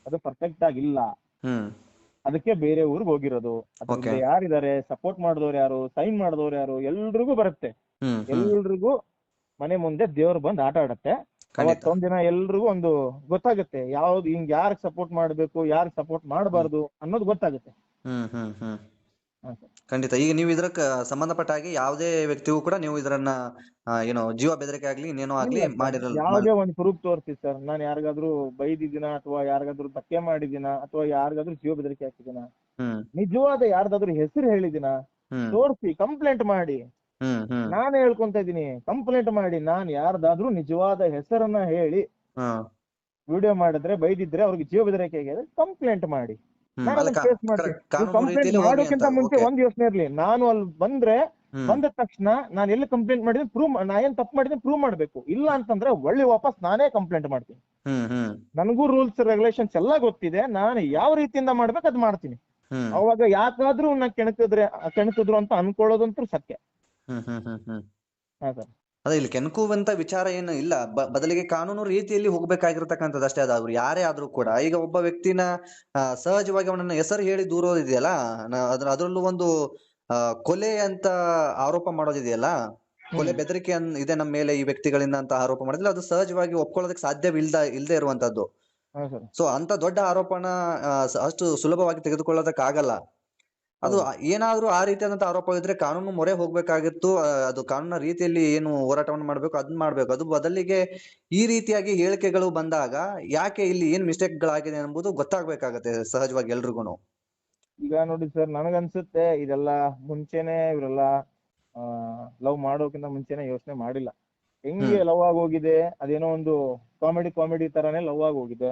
ಅದು ಪರ್ಫೆಕ್ಟ್ ಆಗಿಲ್ಲ. ಅದಕ್ಕೆ ಬೇರೆ ಊರಿಗೆ ಹೋಗಿರೋದು. ಅದಕ್ಕೆ ಯಾರಿದ್ದಾರೆ ಸಪೋರ್ಟ್ ಮಾಡಿದವ್ರು ಯಾರು ಸೈನ್ ಮಾಡಿದವ್ರು ಯಾರು ಎಲ್ರಿಗೂ ಬರುತ್ತೆ. ಎಲ್ರಿಗೂ ಮನೆ ಮುಂದೆ ದೇವ್ರು ಬಂದು ಆಟ ಆಡತ್ತೆ. ಒಂದ್ ಅವತ್ತೊಂದ್ ದಿನ ಎಲ್ರಿಗೂ ಒಂದು ಗೊತ್ತಾಗುತ್ತೆ. ಯಾವ್ದು ಹಿಂಗ್ ಯಾರಿಗ್ ಸಪೋರ್ಟ್ ಮಾಡ್ಬೇಕು ಯಾರಿಗ್ ಸಪೋರ್ಟ್ ಮಾಡಬಾರ್ದು ಅನ್ನೋದು ಗೊತ್ತಾಗುತ್ತೆ. ಖಂಡಿತ. ಈಗ ನೀವು ಇದಕ್ಕೆ ಸಂಬಂಧಪಟ್ಟ ಹಾಗೆ ಯಾವುದೇ ವ್ಯಕ್ತಿಗೂ ಕೂಡ ನೀವು ಇದರನ್ನ ಆ, ಏನು ಜೀವ ಬೆದರಿಕೆ ಆಗ್ಲಿ ಇನ್ನೇನೋ ಆಗ್ಲಿ ಮಾಡಿರಲ್ಲ ಯಾವುದೇ ಒಂದು ಪ್ರೂಫ್ ತೋರಿಸ್ತೀವಿ ಸರ್. ನಾನು ಯಾರಿಗಾದ್ರೂ ಬೈದಿದ್ದೀನ ಅಥವಾ ಯಾರಿಗಾದ್ರೂ ಧಕ್ಕೆ ಮಾಡಿದಿನ ಅಥವಾ ಯಾರಿಗಾದ್ರೂ ಜೀವ ಬೆದರಿಕೆ ಹಾಕಿದಿನ ಹ್ಮ್. ನಿಜವಾದ ಯಾರ್ದಾದ್ರೂ ಹೆಸರು ಹೇಳಿದಿನ ಹ್ಮ್. ತೋರಿಸಿ ಕಂಪ್ಲೇಂಟ್ ಮಾಡಿ. ಹ್ಮ್ ಹ್ಮ್. ನಾನೇ ಹೇಳ್ಕೊಂತ ಇದೀನಿ ಕಂಪ್ಲೇಂಟ್ ಮಾಡಿ. ನಾನ್ ಯಾರ್ದಾದ್ರೂ ನಿಜವಾದ ಹೆಸರನ್ನ ಹೇಳಿ ಹ್ಮ್ ವಿಡಿಯೋ ಮಾಡಿದ್ರೆ ಬೈದಿದ್ರೆ ಅವ್ರಿಗೆ ಜೀವ ಬೆದರಿಕೆ ಆಗಿದ್ರೆ ಕಂಪ್ಲೇಂಟ್ ಮಾಡಿ. ಕಂಪ್ಲೇಂಟ್ ಮಾಡೋಕ್ಕಿಂತ ಮುಂಚೆ ಒಂದ್ ಯೋಚನೆ ಇರ್ಲಿ. ನಾನು ಅಲ್ಲಿ ಬಂದ್ರೆ ಬಂದ ತಕ್ಷಣ ನಾನು ಎಲ್ಲಿ ಕಂಪ್ಲೇಂಟ್ ಮಾಡಿದ್ರೆ ಪ್ರೂವ್ ನಾ ಏನ್ ತಪ್ಪು ಮಾಡಿದ್ರೆ ಪ್ರೂವ್ ಮಾಡ್ಬೇಕು. ಇಲ್ಲ ಅಂತಂದ್ರೆ ಒಳ್ಳೆ ವಾಪಸ್ ನಾನೇ ಕಂಪ್ಲೇಂಟ್ ಮಾಡ್ತೀನಿ. ನನಗೂ ರೂಲ್ಸ್ ರೆಗ್ಯುಲೇಷನ್ಸ್ ಎಲ್ಲ ಗೊತ್ತಿದೆ. ನಾನು ಯಾವ ರೀತಿಯಿಂದ ಮಾಡ್ಬೇಕು ಅದ್ ಮಾಡ್ತೀನಿ. ಅವಾಗ ಯಾಕಾದ್ರೂ ನಾ ಕೆಣಕಿದ್ರೆ ಕೆಣಕಿದ್ರು ಅಂತ ಅನ್ಕೊಳ್ಳೋದಂತೂ ಸತ್ಯ. ಹಾ ಸರ್ ಅದೇ ಇಲ್ಲಿ ಕೆಣಕುವಂತ ವಿಚಾರ ಏನು ಇಲ್ಲ. ಬದಲಿಗೆ ಕಾನೂನು ರೀತಿಯಲ್ಲಿ ಹೋಗ್ಬೇಕಾಗಿರ್ತಕ್ಕಂಥದ್ದು ಅಷ್ಟೇ. ಅದಾದ್ರು ಯಾರೇ ಆದ್ರೂ ಕೂಡ. ಈಗ ಒಬ್ಬ ವ್ಯಕ್ತಿನ ಸಹಜವಾಗಿ ಅವನನ್ನ ಹೆಸರು ಹೇಳಿ ದೂರೋದಿದೆಯಲ್ಲ ಅದ್ರ ಅದ್ರಲ್ಲೂ ಒಂದು ಕೊಲೆ ಅಂತ ಆರೋಪ ಮಾಡೋದಿದೆಯಲ್ಲ? ಕೊಲೆ ಬೆದರಿಕೆ ಇದೆ ನಮ್ಮ ಮೇಲೆ ಈ ವ್ಯಕ್ತಿಗಳಿಂದ ಅಂತ ಆರೋಪ ಮಾಡಿದ್ರೆ ಅದು ಸಹಜವಾಗಿ ಒಪ್ಕೊಳ್ಳೋದಕ್ಕೆ ಸಾಧ್ಯವಿಲ್ದ ಇಲ್ದೇ ಇರುವಂತದ್ದು ಸೊ ಅಂತ ದೊಡ್ಡ ಆರೋಪನ ಅಷ್ಟು ಸುಲಭವಾಗಿ ತೆಗೆದುಕೊಳ್ಳೋದಕ್ಕಾಗಲ್ಲ. ಅದು ಏನಾದ್ರೂ ಆ ರೀತಿಯಾದಂತ ಆರೋಪ ಇದ್ರೆ ಕಾನೂನು ಮೊರೆ ಹೋಗ್ಬೇಕಾಗಿತ್ತು. ಅದು ಕಾನೂನ ರೀತಿಯಲ್ಲಿ ಏನು ಹೋರಾಟವನ್ನು ಮಾಡ್ಬೇಕು ಅದನ್ನ ಮಾಡ್ಬೇಕು. ಅದು ಬದಲಿಗೆ ಈ ರೀತಿಯಾಗಿ ಹೇಳಿಕೆಗಳು ಬಂದಾಗ ಯಾಕೆ ಇಲ್ಲಿ ಏನ್ ಮಿಸ್ಟೇಕ್ ಗಳಾಗಿದೆ ಎಂಬುದು ಗೊತ್ತಾಗ್ಬೇಕಾಗತ್ತೆ ಸಹಜವಾಗಿ ಎಲ್ರಿಗೂ ಈಗ ನೋಡಿ ಸರ್ ನನಗನ್ಸುತ್ತೆ ಇದೆಲ್ಲ ಮುಂಚೆನೆ ಇವರೆಲ್ಲ ಲವ್ ಮಾಡೋಕ್ಕಿಂತ ಮುಂಚೆನೆ ಯೋಚನೆ ಮಾಡಿಲ್ಲ. ಹೆಂಗೆ ಲವ್ ಆಗೋಗಿದೆ ಅದೇನೋ ಒಂದು ಕಾಮಿಡಿ ಕಾಮಿಡಿ ತರಾನೇ ಲವ್ ಆಗಿ ಹೋಗಿದೆ.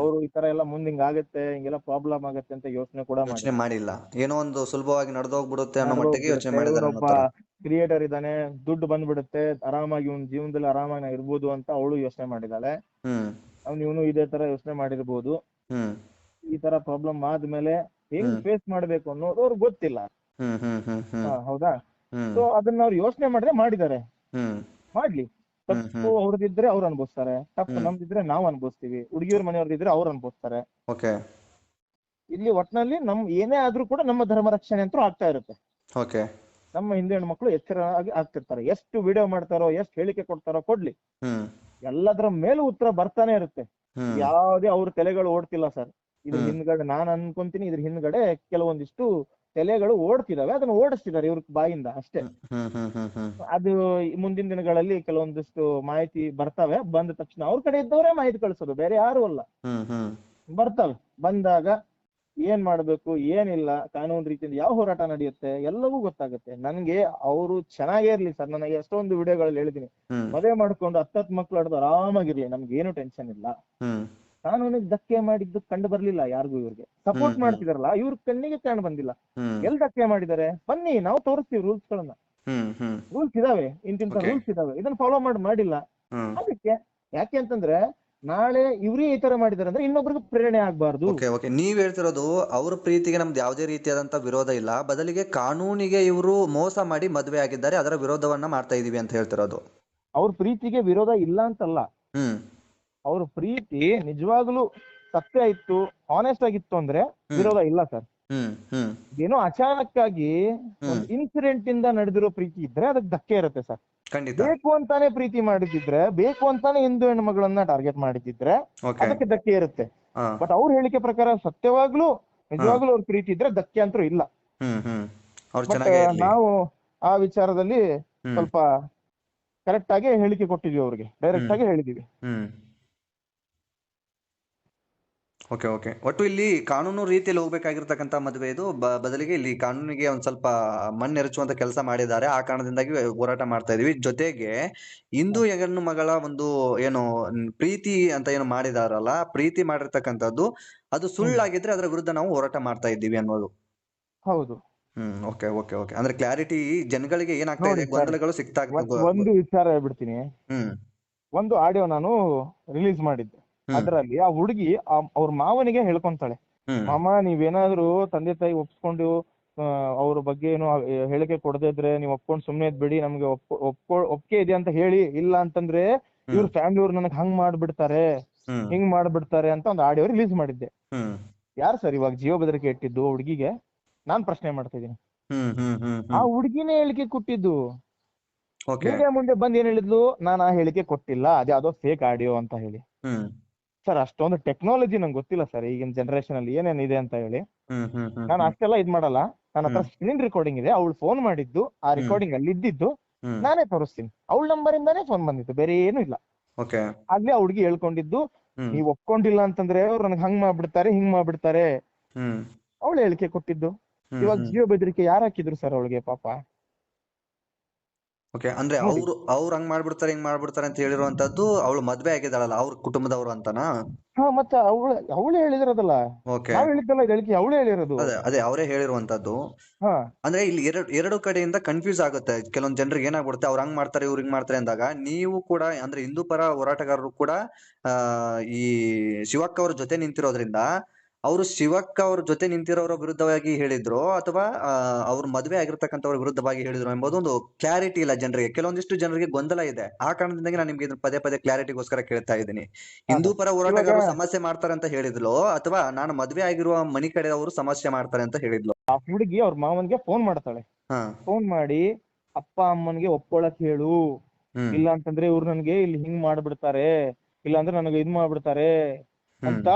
ಅವರು ಈ ತರ ಎಲ್ಲ ಮುಂದೆ ಹಿಂಗ್ ಆಗುತ್ತೆ ಹಿಂಗೆಲ್ಲ ಪ್ರಾಬ್ಲಮ್ ಆಗತ್ತೆ ಅಂತ ಯೋಚನೆ ಕೂಡ ಯೋಚನೆ ಮಾಡಿಲ್ಲ. ಏನೋ ಒಂದು ಸುಲಭವಾಗಿ ನಡೆದೋಗ್ಬಿಡುತ್ತೆ ಅನ್ನೋ ಮಟ್ಟಿಗೆ ಯೋಚನೆ ಮಾಡಿದ್ರು ಅನ್ನೋ ಒಬ್ಬ ತರ ಕ್ರಿಯೇಟರ್ ಇದ್ದಾನೆ ದುಡ್ಡು ಬಂದ್ಬಿಡುತ್ತೆ ಆರಾಮಾಗಿ ಇವ್ನ ಜೀವನದಲ್ಲಿ ಆರಾಮಾಗಿ ನಾ ಇರ್ಬೋದು ಅಂತ ಅವಳು ಯೋಚನೆ ಮಾಡಿದಾಳೆ ಹ್ಮ್. ಅವ್ನು ಇವನು ಇದೇ ತರ ಯೋಚನೆ ಮಾಡಿರ್ಬೋದು. ಹ್ಮ್. ಈ ತರ ಪ್ರಾಬ್ಲಮ್ ಆದ್ಮೇಲೆ ಹೆಂಗ್ ಹ್ಮ್. ಫೇಸ್ ಮಾಡ್ಬೇಕು ಅನ್ನೋದು ಅವ್ರಿಗೆ ಗೊತ್ತಿಲ್ಲ. ಹ್ಮ್ ಹ್ಮ್ ಹ್ಮ್ ಹ್ಮ್. ಹಾ, ಹೌದಾ? ಹ್ಮ್. ಸೊ ಅದನ್ನ ಅವ್ರು ಯೋಚನೆ ಮಾಡಿದ್ರೆ ಮಾಡಿದ್ದಾರೆ. ಹ್ಮ್. ಮಾಡ್ಲಿ. ತಪ್ಪು ಅವ್ರದಿದ್ರೆ ಅವ್ರು ಅನ್ಭವಿಸ್ತಾರೆ. ತಪ್ಪು. ನಮ್ದಿದ್ರೆ ನಾವ್ ಅನ್ಭವಿಸ್ತೀವಿ. ಹುಡುಗಿಯವ್ರ ಮನೆಯವ್ರದಿದ್ರೆ ಅವ್ರು ಅನ್ಭವಿಸ್ತಾರೆ. ಓಕೆ. ಇಲ್ಲಿ ಒಟ್ನಲ್ಲಿ ನಮ್ ಏನೇ ಆದ್ರೂ ಕೂಡ ನಮ್ಮ ಧರ್ಮ ರಕ್ಷಣೆ ಅಂತೂ ಆಗ್ತಾ ಇರುತ್ತೆ. ಓಕೆ. ನಮ್ಮ ಹಿಂದೂ ಹೆಣ್ಮಕ್ಳು ಎಚ್ಚರ ಆಗಿ ಆಗ್ತಿರ್ತಾರೆ. ಎಷ್ಟು ವಿಡಿಯೋ ಮಾಡ್ತಾರೋ ಎಷ್ಟು ಹೇಳಿಕೆ ಕೊಡ್ತಾರೋ ಕೊಡ್ಲಿ. ಎಲ್ಲದರ ಮೇಲೂ ಉತ್ತರ ಬರ್ತಾನೆ ಇರುತ್ತೆ. ಯಾವ್ದೇ ಅವ್ರ ತಲೆಗಳು ಓಡ್ತಿಲ್ಲ ಸರ್. ಇದ್ರ. ಹಿಂದ್ಗಡೆ ನಾನ್ ಅನ್ಕೊಂತೀನಿ ಇದ್ರ ಹಿಂದ್ಗಡೆ ಕೆಲವೊಂದಿಷ್ಟು ತಲೆಗಳು ಓಡ್ತಿದಾವೆ ಅದನ್ನ ಓಡಿಸ್ತಿದ್ದಾರೆ ಇವ್ರ ಬಾಯಿಂದ ಅಷ್ಟೇ. ಅದು ಮುಂದಿನ ದಿನಗಳಲ್ಲಿ ಕೆಲವೊಂದಿಷ್ಟು ಮಾಹಿತಿ ಬರ್ತವೆ ಬಂದ ತಕ್ಷಣ ಅವ್ರ ಕಡೆ ಇದ್ದವರೇ ಮಾಹಿತಿ ಕಳಿಸೋದು ಬೇರೆ ಯಾರು ಅಲ್ಲ. ಬರ್ತವೆ ಬಂದಾಗ ಏನ್ ಮಾಡ್ಬೇಕು ಏನಿಲ್ಲ ಕಾನೂನು ರೀತಿಯಿಂದ ಯಾವ ಹೋರಾಟ ನಡೆಯುತ್ತೆ ಎಲ್ಲವೂ ಗೊತ್ತಾಗುತ್ತೆ. ನನ್ಗೆ ಅವರು ಚೆನ್ನಾಗೇ ಇರ್ಲಿ ಸರ್ ನನಗೆ ಎಷ್ಟೊಂದು ವಿಡಿಯೋಗಳಲ್ಲಿ ಹೇಳಿದೀನಿ ಮದುವೆ ಮಾಡ್ಕೊಂಡು ಹತ್ತತ್ ಮಕ್ಳು ಆಡೋದು ಆರಾಮಾಗಿರ್ಲಿ ನಮ್ಗೆ ಏನು ಟೆನ್ಷನ್ ಇಲ್ಲ ಕಾನೂನಿಗೆ ಧಕ್ಕೆ ಮಾಡಿದ್ದು ಕಂಡು ಬರ್ಲಿಲ್ಲ ಯಾರಿಗೂ ಇವ್ರಿಗೆ. ಸಪೋರ್ಟ್. ಮಾಡ್ತಿದಾರಲ್ಲ ಇವ್ರ ಕಣ್ಣಿಗೆ ಕಾಣ್ ಬಂದಿಲ್ಲ. ಎಲ್ ಧಕ್ಕೆ ಮಾಡಿದ್ದಾರೆ ಬನ್ನಿ ನಾವು ತೋರಿಸ್ತೀವಿ ರೂಲ್ಸ್ ಗಳನ್ನ. ರೂಲ್ಸ್ ಇದಾವೆ ಇಂತಿಂತ. ರೂಲ್ಸ್ ಇದಾವೆ. ಇದನ್ನ ಫಾಲೋ ಮಾಡಿ ಮಾಡಿಲ್ಲ. ಅದಕ್ಕೆ ಯಾಕೆ ಅಂತಂದ್ರೆ ನಾಳೆ ಇವ್ರೇ ಈ ತರ ಮಾಡಿದಾರೆ ಅಂದ್ರೆ ಇನ್ನೊಬ್ರಿಗೂ ಪ್ರೇರಣೆ ಆಗ್ಬಾರ್ದು. ಓಕೆ ನೀವ್ ಹೇಳ್ತಿರೋದು ಅವ್ರ ಪ್ರೀತಿಗೆ ನಮ್ದು ಯಾವುದೇ ರೀತಿಯಾದಂತ ವಿರೋಧ ಇಲ್ಲ. ಬದಲಿಗೆ ಕಾನೂನಿಗೆ ಇವರು ಮೋಸ ಮಾಡಿ ಮದ್ವೆ ಆಗಿದ್ದಾರೆ ಅದರ ವಿರೋಧವನ್ನ ಮಾಡ್ತಾ ಇದೀವಿ ಅಂತ ಹೇಳ್ತಿರೋದು. ಅವ್ರ ಪ್ರೀತಿಗೆ ವಿರೋಧ ಇಲ್ಲ ಅಂತಲ್ಲ. ಹ್ಮ್. ಅವ್ರ ಪ್ರೀತಿ ನಿಜವಾಗ್ಲೂ ಸತ್ಯ ಇತ್ತು ಆನೆಸ್ಟ್ ಆಗಿತ್ತು ಅಂದ್ರೆ ವಿರೋಧ ಇಲ್ಲ ಸರ್. ಏನೋ ಅಚಾನಕ್ಕಾಗಿ ಇನ್ಸಿಡೆಂಟ್ ಇಂದ ನಡೆದಿರೋ ಪ್ರೀತಿ ಇದ್ರೆ ಅದಕ್ಕೆ ಧಕ್ಕೆ ಇರುತ್ತೆ ಸರ್. ಬೇಕು ಅಂತಾನೆ ಪ್ರೀತಿ ಮಾಡಿದ್ರೆ ಬೇಕು ಅಂತಾನೆ ಹಿಂದೂ ಹೆಣ್ಮಗಳನ್ನ ಟಾರ್ಗೆಟ್ ಮಾಡಿದಿದ್ರೆ ಅದಕ್ಕೆ ಧಕ್ಕೆ ಇರುತ್ತೆ. ಬಟ್ ಅವ್ರ ಹೇಳಿಕೆ ಪ್ರಕಾರ ಸತ್ಯವಾಗ್ಲೂ ನಿಜವಾಗ್ಲೂ ಅವ್ರ ಪ್ರೀತಿ ಇದ್ರೆ ಧಕ್ಕೆ ಅಂತೂ ಇಲ್ಲ. ನಾವು ಆ ವಿಚಾರದಲ್ಲಿ ಸ್ವಲ್ಪ ಕರೆಕ್ಟ್ ಆಗಿ ಹೇಳಿಕೆ ಕೊಟ್ಟಿದ್ವಿ ಅವ್ರಿಗೆ. ಡೈರೆಕ್ಟ್ ಆಗಿ ಹೇಳಿದೀವಿ. Okay okay. ಒಟ್ಟು ಇಲ್ಲಿ ಕಾನೂನು ರೀತಿಯಲ್ಲಿ ಹೋಗ್ಬೇಕಾಗಿರ್ತಕ್ಕಂಥ ಮದುವೆ ಇದು. ಬದಲಿಗೆ ಇಲ್ಲಿ ಕಾನೂನಿಗೆ ಒಂದ್ ಸ್ವಲ್ಪ ಮಣ್ಣೆರಚುವಂತ ಕೆಲಸ ಮಾಡಿದ್ದಾರೆ. ಆ ಕಾರಣದಿಂದಾಗಿ ಹೋರಾಟ ಮಾಡ್ತಾ ಇದೀವಿ. ಜೊತೆಗೆ ಹಿಂದೂ ಹೆಣ್ಣು ಮಗಳ ಒಂದು ಏನು ಪ್ರೀತಿ ಅಂತ ಏನು ಮಾಡಿದಾರಲ್ಲ ಪ್ರೀತಿ ಮಾಡಿರ್ತಕ್ಕಂಥದ್ದು ಅದು ಸುಳ್ಳಾಗಿದ್ರೆ ಅದರ ವಿರುದ್ಧ ನಾವು ಹೋರಾಟ ಮಾಡ್ತಾ ಇದ್ದೀವಿ ಅನ್ನೋದು. ಹೌದು. Hmm okay okay okay. ಅಂದ್ರೆ ಕ್ಲಾರಿಟಿ ಜನಗಳಿಗೆ ಏನಾಗ್ತಾ ಇದೆ? ಗೊಂದಲಗಳು ಸಿಗ್ತಾ ಒಂದು ವಿಚಾರ ಹೇಳ್ಬಿಡ್ತೀನಿ. ಹ್ಮ್. ಒಂದು ಆಡಿಯೋ ನಾನು ರಿಲೀಸ್ ಮಾಡಿದ್ದೆ. ಅದ್ರಲ್ಲಿ ಆ ಹುಡುಗಿ ಅವ್ರ ಮಾವನಿಗೆ ಹೇಳ್ಕೊಂತಾಳೆ. ಮಾಮ ನೀವೇನಾದ್ರೂ ತಂದೆ ತಾಯಿ ಒಪ್ಸ್ಕೊಂಡು ಅವ್ರ ಬಗ್ಗೆ ಏನು ಹೇಳಿಕೆ ಕೊಡದಿದ್ರೆ ನೀವು ಒಪ್ಕೊಂಡು ಸುಮ್ನೆ ಇದ್ಬಿಡಿ ನಮ್ಗೆ ಒಪ್ಕೊ ಒಪ್ಕೊ ಇದೆ ಅಂತ ಹೇಳಿ ಇಲ್ಲ ಅಂತಂದ್ರೆ ಇವ್ರ ಫ್ಯಾಮಿಲಿ ಅವ್ರು ನನಗ್ ಹಂಗ್ ಮಾಡ್ಬಿಡ್ತಾರೆ ಹಿಂಗ್ ಮಾಡ್ಬಿಡ್ತಾರೆ ಅಂತ ಒಂದು ಆಡಿಯೋ ರಿಲೀಸ್ ಮಾಡಿದ್ದೆ. ಯಾರು ಸರ್ ಇವಾಗ ಜೀವ ಬೆದರಿಕೆ ಇಟ್ಟಿದ್ದು ಹುಡುಗಿಗೆ? ನಾನ್ ಪ್ರಶ್ನೆ ಮಾಡ್ತಾ ಇದೀನಿ ಆ ಹುಡುಗಿನೇ ಹೇಳಿಕೆ ಕೊಟ್ಟಿದ್ದು. ಮುಂದೆ ಬಂದ್ ಏನ್ ಹೇಳಿದ್ಲು? ನಾನು ಆ ಹೇಳಿಕೆ ಕೊಟ್ಟಿಲ್ಲ ಅದ್ಯಾವ್ದೋ ಫೇಕ್ ಆಡಿಯೋ ಅಂತ ಹೇಳಿ. ಸರ್ ಅಷ್ಟೊಂದು ಟೆಕ್ನಾಲಜಿ ನಂಗೆ ಗೊತ್ತಿಲ್ಲ ಸರ್ ಈಗಿನ ಜನರೇಷನ್ ಅಲ್ಲಿ ಏನೇನಿದೆ ಅಂತ ಹೇಳಿ. ನಾನು ಅಷ್ಟೆಲ್ಲ ಇದ್ ಮಾಡಲ್ಲ. ನನ್ನ ಹತ್ರ ಸ್ಕ್ರೀನ್ ರೆಕಾರ್ಡಿಂಗ್ ಇದೆ ಅವಳು ಫೋನ್ ಮಾಡಿದ್ದು ಆ ರೆಕಾರ್ಡಿಂಗ್ ಅಲ್ಲಿ ಇದ್ದಿದ್ದು ನಾನೇ ತೋರಿಸ್ತೀನಿ. ಅವಳ ನಂಬರ್ ಇಂದಾನೇ ಫೋನ್ ಬಂದಿತ್ತು ಬೇರೆ ಏನು ಇಲ್ಲ. ಆಗ್ಲೇ ಆ ಹುಡುಗಿ ಹೇಳ್ಕೊಂಡಿದ್ದು ನೀವ್ ಒಪ್ಕೊಂಡಿಲ್ಲ ಅಂತಂದ್ರೆ ಅವ್ರು ನನಗೆ ಹಂಗ್ ಮಾಡ್ಬಿಡ್ತಾರೆ ಹಿಂಗ್ ಮಾಡ್ಬಿಡ್ತಾರೆ. ಅವಳು ಹೇಳಿಕೆ ಕೊಟ್ಟಿದ್ದು. ಇವಾಗ ಜೀವ ಬೆದರಿಕೆ ಯಾರು ಹಾಕಿದ್ರು ಸರ್ ಅವಳಿಗೆ ಪಾಪ? ಓಕೆ ಅಂದ್ರೆ. ಅವ್ರು ಅವ್ರು ಹಂಗ್ ಮಾಡ್ಬಿಡ್ತಾರೆ ಹಿಂಗ್ ಮಾಡ್ಬಿಡ್ತಾರೆ ಅಂತ ಹೇಳಿರುವಂತದ್ದು ಅವಳು ಮದ್ವೆ ಆಗಿದಾಳಲ್ಲ ಅವ್ರ ಕುಟುಂಬದವ್ರು ಅಂತನಾ? ಹಾ ಮತ್ತೆ ಅವಳು ಅವಳು ಹೇಳಿದಿರೋದಲ್ಲ ಓಕೆ ನಾವ್ ಹೇಳಿದ್ದಲ್ಲ ಇದು ಹೇಳಿಕೆ ಅವಳೇ ಹೇಳಿರೋದು. ಅದೇ ಅದೇ ಅವರೇ ಹೇಳಿರುವಂತದ್ದು. ಹಾ. ಅಂದ್ರೆ ಇಲ್ಲಿ ಎರಡು ಎರಡು ಕಡೆಯಿಂದ ಕನ್ಫ್ಯೂಸ್ ಆಗುತ್ತೆ. ಕೆಲವೊಂದ್ ಜನರಿಗೆ ಏನಾಗ್ಬಿಡುತ್ತೆ ಅವ್ರು ಹಂಗ್ ಮಾಡ್ತಾರೆ ಇವ್ರು ಹಿಂಗ್ ಮಾಡ್ತಾರೆ ಅಂದಾಗ ನೀವು ಕೂಡ ಅಂದ್ರೆ ಹಿಂದೂ ಪರ ಹೋರಾಟಗಾರರು ಕೂಡ ಆ ಈ ಶಿವಕ್ಕ ಅವ್ರ ಜೊತೆ ನಿಂತಿರೋದ್ರಿಂದ ಅವರು ಶಿವಕ್ಕ ಅವ್ರ ಜೊತೆ ನಿಂತಿರೋರ ವಿರುದ್ಧವಾಗಿ ಹೇಳಿದ್ರು ಅಥವಾ ಅವ್ರ ಮದುವೆ ಆಗಿರ್ತಕ್ಕಂಥವ್ರ ವಿರುದ್ಧವಾಗಿ ಹೇಳಿದ್ರು ಎಂಬುದು ಒಂದು ಕ್ಲಾರಿಟಿ ಇಲ್ಲ ಜನರಿಗೆ. ಕೆಲವೊಂದಿಷ್ಟು ಜನರಿಗೆ ಗೊಂದಲ ಇದೆ. ಆ ಕಾರಣದಿಂದಾಗಿ ನಾನು ನಿಮ್ಗೆ ಇದನ್ನ ಪದೇ ಪದೇ ಕ್ಲಾರಿಟಿಗೋಸ್ಕರ ಕೇಳ್ತಾ ಇದ್ದೀನಿ. ಹಿಂದೂ ಪರ ಹೋರಾಟಗಾರರು ಸಮಸ್ಯೆ ಮಾಡ್ತಾರೆ ಅಂತ ಹೇಳಿದ್ಲು ಅಥವಾ ನಾನು ಮದ್ವೆ ಆಗಿರುವ ಮನಿ ಕಡೆ ಅವರು ಸಮಸ್ಯೆ ಮಾಡ್ತಾರೆ ಅಂತ ಹೇಳಿದ್ಲು? ಆ ಹುಡುಗಿ ಅವ್ರ ಮಾವನ್ಗೆ ಫೋನ್ ಮಾಡ್ತಾಳೆ. ಫೋನ್ ಮಾಡಿ ಅಪ್ಪ ಅಮ್ಮನ್ಗೆ ಒಪ್ಕೊಳಕ್ ಹೇಳು. ಇಲ್ಲ ಅಂತಂದ್ರೆ ಇವ್ರು ನನ್ಗೆ ಇಲ್ಲಿ ಹಿಂಗ್ ಮಾಡ್ಬಿಡ್ತಾರೆ. ಇಲ್ಲ ಅಂದ್ರೆ ನನಗೆ ಇದ್ ಮಾಡ್ಬಿಡ್ತಾರೆ. ಅಂತ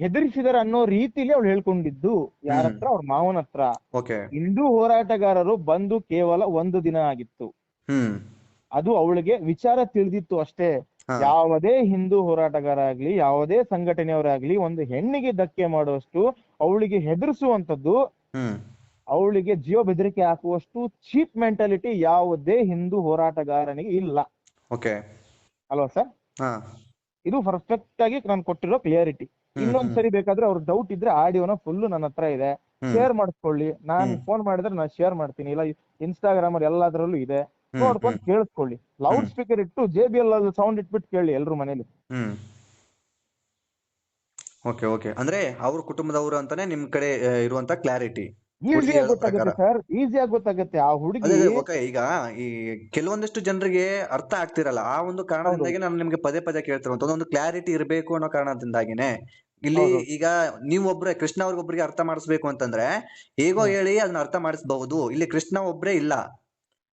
ಹೆದರಿಸಿದಾರೆ ಅನ್ನೋ ರೀತಿಲಿ ಅವ್ಳು ಹೇಳ್ಕೊಂಡಿದ್ದು ಯಾರ ಹತ್ರ ಅವ್ರ ಮಾವನ ಹತ್ರ ಓಕೆ. ಹಿಂದೂ ಹೋರಾಟಗಾರರು ಬಂದು ಕೇವಲ ಒಂದು ದಿನ ಆಗಿತ್ತು. ಹ್ಮ್. ಅದು ಅವಳಿಗೆ ವಿಚಾರ ತಿಳಿದಿತ್ತು ಅಷ್ಟೇ. ಯಾವುದೇ ಹಿಂದೂ ಹೋರಾಟಗಾರ ಆಗ್ಲಿ ಯಾವುದೇ ಸಂಘಟನೆಯವರಾಗ್ಲಿ ಒಂದು ಹೆಣ್ಣಿಗೆ ಧಕ್ಕೆ ಮಾಡುವಷ್ಟು ಅವಳಿಗೆ ಹೆದರಿಸುವಂತದ್ದು ಅವಳಿಗೆ ಜೀವ ಬೆದರಿಕೆ ಹಾಕುವಷ್ಟು ಚೀಪ್ ಮೆಂಟಾಲಿಟಿ ಯಾವುದೇ ಹಿಂದೂ ಹೋರಾಟಗಾರನಿಗೆ ಇಲ್ಲ. ಓಕೆ. ಅಲ್ವಾ ಸರ್? ಇದು ಪರ್ಫೆಕ್ಟ್ ಆಗಿ ನಾನು ಕೊಟ್ಟಿರೋ ಕ್ಲಿಯರಿಟಿ ಇನ್ನೊಂದ್ ಸರಿ ಬೇಕಾದ್ರೆ ಅವ್ರ ಡೌಟ್ ಇದ್ರೆ ಆಡಿಯೋನ ಫುಲ್ ನನ್ನ ಹತ್ರ ಇದೆ. ಶೇರ್ ಮಾಡಿಸ್ಕೊಳ್ಳಿ ನಾನ್. ಫೋನ್ ಮಾಡಿದ್ರೆ ನಾನು ಶೇರ್ ಮಾಡ್ತೀನಿ. ಇಲ್ಲ ಇನ್ಸ್ಟಾಗ್ರಾಮ್ ಅಲ್ಲಿ ಎಲ್ಲಾದ್ರಲ್ಲೂ ಇದೆ. ನೋಡ್ಕೊಂಡು ಕೇಳಿಸ್ಕೊಳ್ಳಿ. ಲೌಡ್. ಸ್ಪೀಕರ್ ಇಟ್ಟು ಜೆ ಬಿ ಎಲ್ ಸೌಂಡ್ ಇಟ್ಬಿಟ್ಟು ಕೇಳಿ ಎಲ್ರು ಮನೇಲಿ. ಓಕೆ ಓಕೆ ಅಂದ್ರೆ ಅವ್ರ ಕುಟುಂಬದವರು ಅಂತಾನೆ ನಿಮ್ ಕಡೆ ಇರುವಂತ ಕ್ಲಾರಿಟಿ ಈಸಿಯಾಗಿ ಗೊತ್ತಾಗುತ್ತೆ ಸರ್ ಈಸಿಯಾಗಿ ಗೊತ್ತಾಗುತ್ತೆ. ಆ ಹುಡುಗಿ ಓಕೆ ಈಗ ಈ ಕೆಲವೊಂದಿಷ್ಟು ಜನರಿಗೆ ಅರ್ಥ ಆಗ್ತಿರಲ್ಲ. ಆ ಒಂದು ಕಾರಣದಿಂದಾಗಿ ನಾನು ನಿಮ್ಗೆ ಪದೇ ಪದೇ ಕೇಳ್ತಿರುವಂತ ಒಂದು ಕ್ಲಾರಿಟಿ ಇರಬೇಕು ಅನ್ನೋ ಕಾರಣದಿಂದಾಗಿನೇ. ಇಲ್ಲಿ ಈಗ ನೀವು ಒಬ್ರೆ ಕೃಷ್ಣ ಅವ್ರಿಗೊಬ್ರಿಗೆ ಅರ್ಥ ಮಾಡಿಸ್ಬೇಕು ಅಂತಂದ್ರೆ ಹೇಗೋ ಹೇಳಿ ಅದನ್ನ ಅರ್ಥ ಮಾಡಿಸಬಹುದು. ಇಲ್ಲಿ ಕೃಷ್ಣ ಒಬ್ರೆ ಇಲ್ಲ.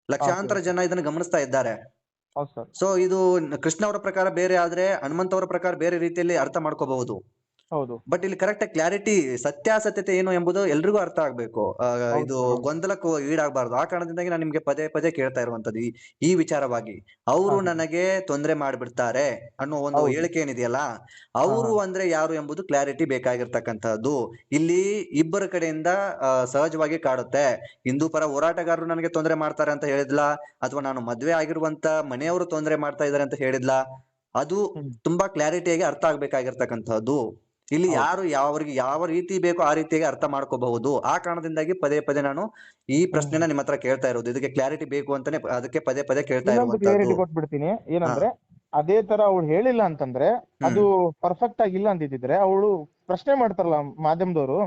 ಲಕ್ಷಾಂತರ ಜನ ಇದನ್ನ ಗಮನಿಸ್ತಾ ಇದ್ದಾರೆ. ಸೊ ಇದು ಕೃಷ್ಣ ಅವರ ಪ್ರಕಾರ ಬೇರೆ ಆದ್ರೆ ಹನುಮಂತ ಅವರ ಪ್ರಕಾರ ಬೇರೆ ರೀತಿಯಲ್ಲಿ ಅರ್ಥ ಮಾಡ್ಕೋಬಹುದು. ಹೌದು. ಬಟ್ ಇಲ್ಲಿ ಕರೆಕ್ಟ್ ಕ್ಲಾರಿಟಿ ಸತ್ಯಾಸತ್ಯತೆ ಏನು ಎಂಬುದು ಎಲ್ರಿಗೂ ಅರ್ಥ ಆಗ್ಬೇಕು. ಆ, ಇದು. ಗೊಂದಲಕ್ಕೂ ಈಡಾಗಬಾರ್ದು. ಆ ಕಾರಣದಿಂದಾಗಿ ನಾನು ನಿಮ್ಗೆ ಪದೇ ಪದೇ ಕೇಳ್ತಾ ಇರುವಂತದ್ದು ಈ ಈ ವಿಚಾರವಾಗಿ. ಅವರು ನನಗೆ ತೊಂದರೆ ಮಾಡ್ಬಿಡ್ತಾರೆ ಅನ್ನೋ ಒಂದು ಹೌದು. ಹೇಳಿಕೆ ಏನಿದೆಯಲ್ಲ ಅವರು ಅಂದ್ರೆ ಯಾರು ಎಂಬುದು ಕ್ಲಾರಿಟಿ ಬೇಕಾಗಿರ್ತಕ್ಕಂಥದ್ದು. ಇಲ್ಲಿ ಇಬ್ಬರ ಕಡೆಯಿಂದ ಆ, ಸಹಜವಾಗಿ ಕಾಡುತ್ತೆ. ಹಿಂದೂ ಪರ ಹೋರಾಟಗಾರರು ನನಗೆ ತೊಂದರೆ ಮಾಡ್ತಾರೆ ಅಂತ ಹೇಳಿದ್ಲ? ಅಥವಾ ನಾನು ಮದ್ವೆ ಆಗಿರುವಂತ ಮನೆಯವರು ತೊಂದರೆ ಮಾಡ್ತಾ ಇದಾರೆ ಅಂತ ಹೇಳಿದ್ಲ? ಅದು ಹ್ಮ್. ತುಂಬಾ ಕ್ಲಾರಿಟಿಯಾಗಿ ಅರ್ಥ ಆಗ್ಬೇಕಾಗಿರ್ತಕ್ಕಂಥದ್ದು. ಇಲ್ಲಿ ಯಾರು ಯಾವ್ರಿಗೆ ಯಾವ ರೀತಿ ಬೇಕೋ ಆ ರೀತಿಯಾಗಿ ಅರ್ಥ ಮಾಡ್ಕೋಬಹುದು. ಆ ಕಾರಣದಿಂದಾಗಿ ಪದೇ ಪದೇ ನಾನು ಈ ಪ್ರಶ್ನೆನ ನಿಮ್ಮ ಹತ್ರ ಕೇಳ್ತಾ ಇರೋದು. ಇದಕ್ಕೆ ಕ್ಲಾರಿಟಿ ಬೇಕು ಅಂತಾನೆ ಅದಕ್ಕೆ ಪದೇ ಪದೇ ಕೇಳ್ತಾ ಇರೋದು ಕೊಟ್ಬಿಡ್ತೀನಿ. ಏನಂದ್ರೆ ಅದೇ ತರ ಅವಳು ಹೇಳಿಲ್ಲ ಅಂತಂದ್ರೆ ಅದು ಪರ್ಫೆಕ್ಟ್ ಆಗಿಲ್ಲ ಅಂತಿದ್ರೆ ಅವಳು ಪ್ರಶ್ನೆ ಮಾಡ್ತಾರಲ್ಲ ಮಾಧ್ಯಮದವರು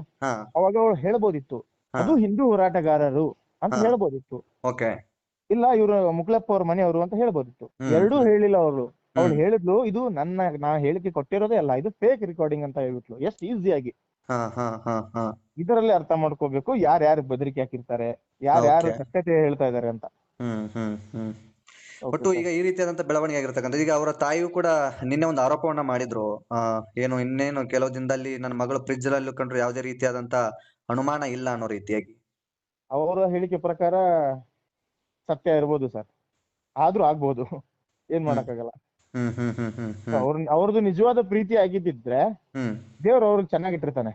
ಅವಾಗ ಅವಳು ಹೇಳ್ಬೋದಿತ್ತು. ಅದು ಹಿಂದೂ ಹೋರಾಟಗಾರರು ಅಂತ. ಹೇಳ್ಬೋದಿತ್ತು. ಇಲ್ಲ ಇವರು ಮುಕ್ಲಪ್ಪ ಅವ್ರ ಮನೆಯವರು ಅಂತ ಹೇಳ್ಬೋದಿತ್ತು. ಎರಡೂ ಹೇಳಿಲ್ಲ ಅವಳು ಅವಳು. ಹೇಳಿದ್ಲು ಇದು ನನ್ನ ನಾ ಹೇಳಿಕೆ ಕೊಟ್ಟಿರೋದೇ ಅಲ್ಲ ಇದು ಫೇಕ್ ರೆಕಾರ್ಡಿಂಗ್ ಅಂತ ಹೇಳ್ಬಿಟ್ಲು ಎಷ್ಟು ಈಸಿಯಾಗಿ ಇದರಲ್ಲಿ ಅರ್ಥ ಮಾಡ್ಕೋಬೇಕು ಯಾರು ಯಾರು ಬೆದರಿಕೆ ಹಾಕಿರ್ತಾರೆ ಯಾರ ಯಾರು ಸತ್ಯತೆ ಹೇಳ್ತಾ ಇದಾರೆ ಅಂತ. ಒಟ್ಟು ಈಗ ಈ ರೀತಿಯಾದಂತ ಬೆಳವಣಿಗೆ ಆಗಿರ್ತಕ್ಕಂಥ ಈಗ ಅವರ ತಾಯಿಯು ಕೂಡ ನಿನ್ನೆ ಒಂದು ಆರೋಪವನ್ನ ಮಾಡಿದ್ರು. ಏನು ಇನ್ನೇನು ಕೆಲವು ದಿನದಲ್ಲಿ ನನ್ನ ಮಗಳು ಫ್ರಿಜ್ ಅಲ್ಲಿ ಕಂಡ್ರು ಯಾವುದೇ ರೀತಿಯಾದಂತ ಅನುಮಾನ ಇಲ್ಲ ಅನ್ನೋ ರೀತಿಯಾಗಿ. ಅವರ ಹೇಳಿಕೆ ಪ್ರಕಾರ ಸತ್ಯ ಇರ್ಬೋದು ಸರ್ ಆದ್ರೂ ಆಗ್ಬೋದು. ಏನ್ ಮಾಡಕ್ಕಾಗಲ್ಲ. ಅವ್ರ ಅವ್ರದ್ದು ನಿಜವಾದ ಪ್ರೀತಿ ಆಗಿದ್ದಿದ್ರೆ ದೇವ್ರು ಅವ್ರಿಗೆ ಚೆನ್ನಾಗಿಟ್ಟಿರ್ತಾನೆ.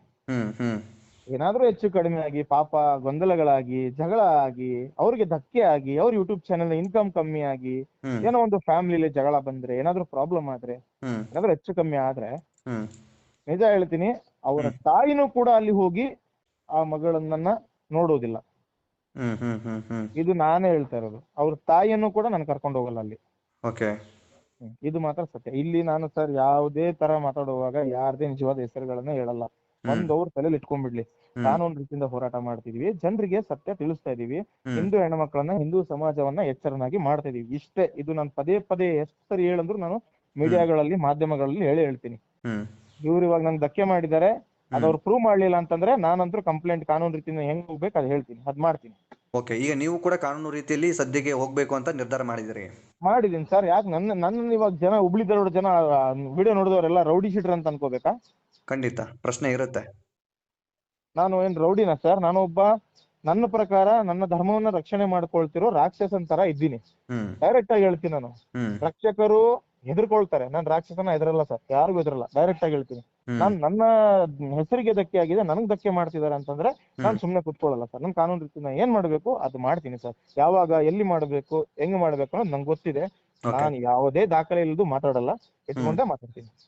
ಏನಾದ್ರೂ ಹೆಚ್ಚು ಕಡಿಮೆ ಆಗಿ ಪಾಪ ಗೊಂದಲಗಳಾಗಿ ಜಗಳ ಆಗಿ ಅವ್ರಿಗೆ ಧಕ್ಕೆ ಆಗಿ ಅವ್ರ ಯೂಟ್ಯೂಬ್ ಚಾನೆಲ್ ಇನ್ಕಮ್ ಕಮ್ಮಿ ಆಗಿ ಏನೋ ಒಂದು ಫ್ಯಾಮಿಲಿಲಿ ಜಗಳ ಬಂದ್ರೆ ಏನಾದ್ರೂ ಪ್ರಾಬ್ಲಮ್ ಆದ್ರೆ ಏನಾದ್ರೂ ಹೆಚ್ಚು ಕಮ್ಮಿ ಆದ್ರೆ ನಿಜ ಹೇಳ್ತೀನಿ ಅವರ ತಾಯಿನೂ ಕೂಡ ಅಲ್ಲಿ ಹೋಗಿ ಆ ಮಗಳನ್ನ ನೋಡೋದಿಲ್ಲ. ಇದು ನಾನೇ ಹೇಳ್ತಾ ಇರೋದು. ಅವ್ರ ತಾಯಿಯನ್ನು ಕೂಡ ನಾನು ಕರ್ಕೊಂಡು ಹೋಗಲ್ಲ ಅಲ್ಲಿ. ಇದು ಮಾತ್ರ ಸತ್ಯ. ಇಲ್ಲಿ ನಾನು ಸರ್ ಯಾವುದೇ ತರ ಮಾತಾಡುವಾಗ ಯಾರದೇ ನಿಜವಾದ ಹೆಸರುಗಳನ್ನ ಹೇಳಲ್ಲ. ಒಂದ್ ಅವ್ರ ತಲೆಯಲ್ಲಿ ಇಟ್ಕೊಂಡ್ಬಿಡ್ಲಿ. ನಾನು ಕಾನೂನು ರೀತಿಯಿಂದ ಹೋರಾಟ ಮಾಡ್ತಿದೀವಿ. ಜನರಿಗೆ ಸತ್ಯ ತಿಳಿಸ್ತಾ ಇದೀವಿ. ಹಿಂದೂ ಹೆಣ್ಣು ಮಕ್ಕಳನ್ನ ಹಿಂದೂ ಸಮಾಜವನ್ನ ಎಚ್ಚರನಾಗಿ ಮಾಡ್ತಾ ಇದೀವಿ. ಇಷ್ಟೇ. ಇದು ನಾನು ಪದೇ ಪದೇ ಎಷ್ಟು ಸರಿ ಹೇಳಂದ್ರು ನಾನು ಮೀಡಿಯಾಗಳಲ್ಲಿ ಮಾಧ್ಯಮಗಳಲ್ಲಿ ಹೇಳಿ ಹೇಳ್ತೀನಿ. ಇವ್ರು ಇವಾಗ ನಂಗೆ ಧಕ್ಕೆ ಮಾಡಿದ್ದಾರೆ. ಅದ್ ಅವ್ರು ಪ್ರೂವ್ ಮಾಡ್ಲಿಲ್ಲ ಅಂತಂದ್ರೆ ನಾನಂತೂ ಕಂಪ್ಲೇಂಟ್ ಕಾನೂನು ರೀತಿಯಿಂದ ಹೆಂಗ್ ಹೋಗ್ಬೇಕು ಅದ್ ಹೇಳ್ತೀನಿ. ಅದ್ ಮಾಡ್ತೀನಿ. ಓಕೆ ಈಗ ನೀವು ಕೂಡ ಕಾನೂನು ರೀತಿಯಲ್ಲಿ ಸದ್ಯಕ್ಕೆ ಹೋಗ್ಬೇಕು ಅಂತ ನಿರ್ಧಾರ ಮಾಡಿದಿರಿ ಮಾಡಿದೀನಿ ಸರ್ ಯಾಕೆ ನನ್ನ ನನ್ನ ಇವಾಗ ಜನ ಹುಬ್ಳಿ ಧಾರವಾಡ ಜನ ವಿಡಿಯೋ ನೋಡಿದವರೆಲ್ಲ ರೌಡಿ ಶೀಟರ್ ಅಂತ ಅನ್ಕೋಬೇಕಾ? ಖಂಡಿತ ಪ್ರಶ್ನೆ ಇರುತ್ತೆ. ನಾನು ಏನ್ ರೌಡಿನ ಸರ್? ನಾನು ಒಬ್ಬ ನನ್ನ ಪ್ರಕಾರ ನನ್ನ ಧರ್ಮವನ್ನ ರಕ್ಷಣೆ ಮಾಡ್ಕೊಳ್ತಿರೋ ರಾಕ್ಷಸನ್ ತರ ಇದ್ದೀನಿ. ಹ್ಮ್. ಡೈರೆಕ್ಟ್ ಆಗಿ ಹೇಳ್ತೀನಿ ನಾನು. ಹ್ಮ್. ರಕ್ಷಕರು ಹೆದರ್ಕೊಳ್ತಾರೆ. ನಾನು ರಾಕ್ಷಸನ ಹೆದರಲ್ಲ ಸರ್ ಯಾರಿಗೂ ಹೆದರಲ್ಲ. ಡೈರೆಕ್ಟ್ ಆಗಿ ಹೇಳ್ತೀನಿ. ನಾನ್ ನನ್ನ ಹೆಸರಿಗೆ ಧಕ್ಕೆ ಆಗಿದೆ ನನಗ್ ಧಕ್ಕೆ ಮಾಡ್ತಿದಾರೆ ಅಂತಂದ್ರೆ ನಾನ್ ಸುಮ್ನೆ ಕುತ್ಕೊಳ್ಳಲ್ಲ ಸರ್. ನನ್ ಕಾನೂನು ನಾ ಏನ್ ಮಾಡ್ಬೇಕು ಅದು ಮಾಡ್ತೀನಿ ಸರ್. ಯಾವಾಗ ಎಲ್ಲಿ ಮಾಡ್ಬೇಕು ಹೆಂಗ್ ಮಾಡ್ಬೇಕು ಅನ್ನೋದು ನಂಗೆ ಗೊತ್ತಿದೆ. ನಾನು ಯಾವುದೇ ದಾಖಲೆ ಇಲ್ದು ಮಾತಾಡಲ್ಲ. ಇಟ್ಕೊಂಡೇ ಮಾತಾಡ್ತೀನಿ.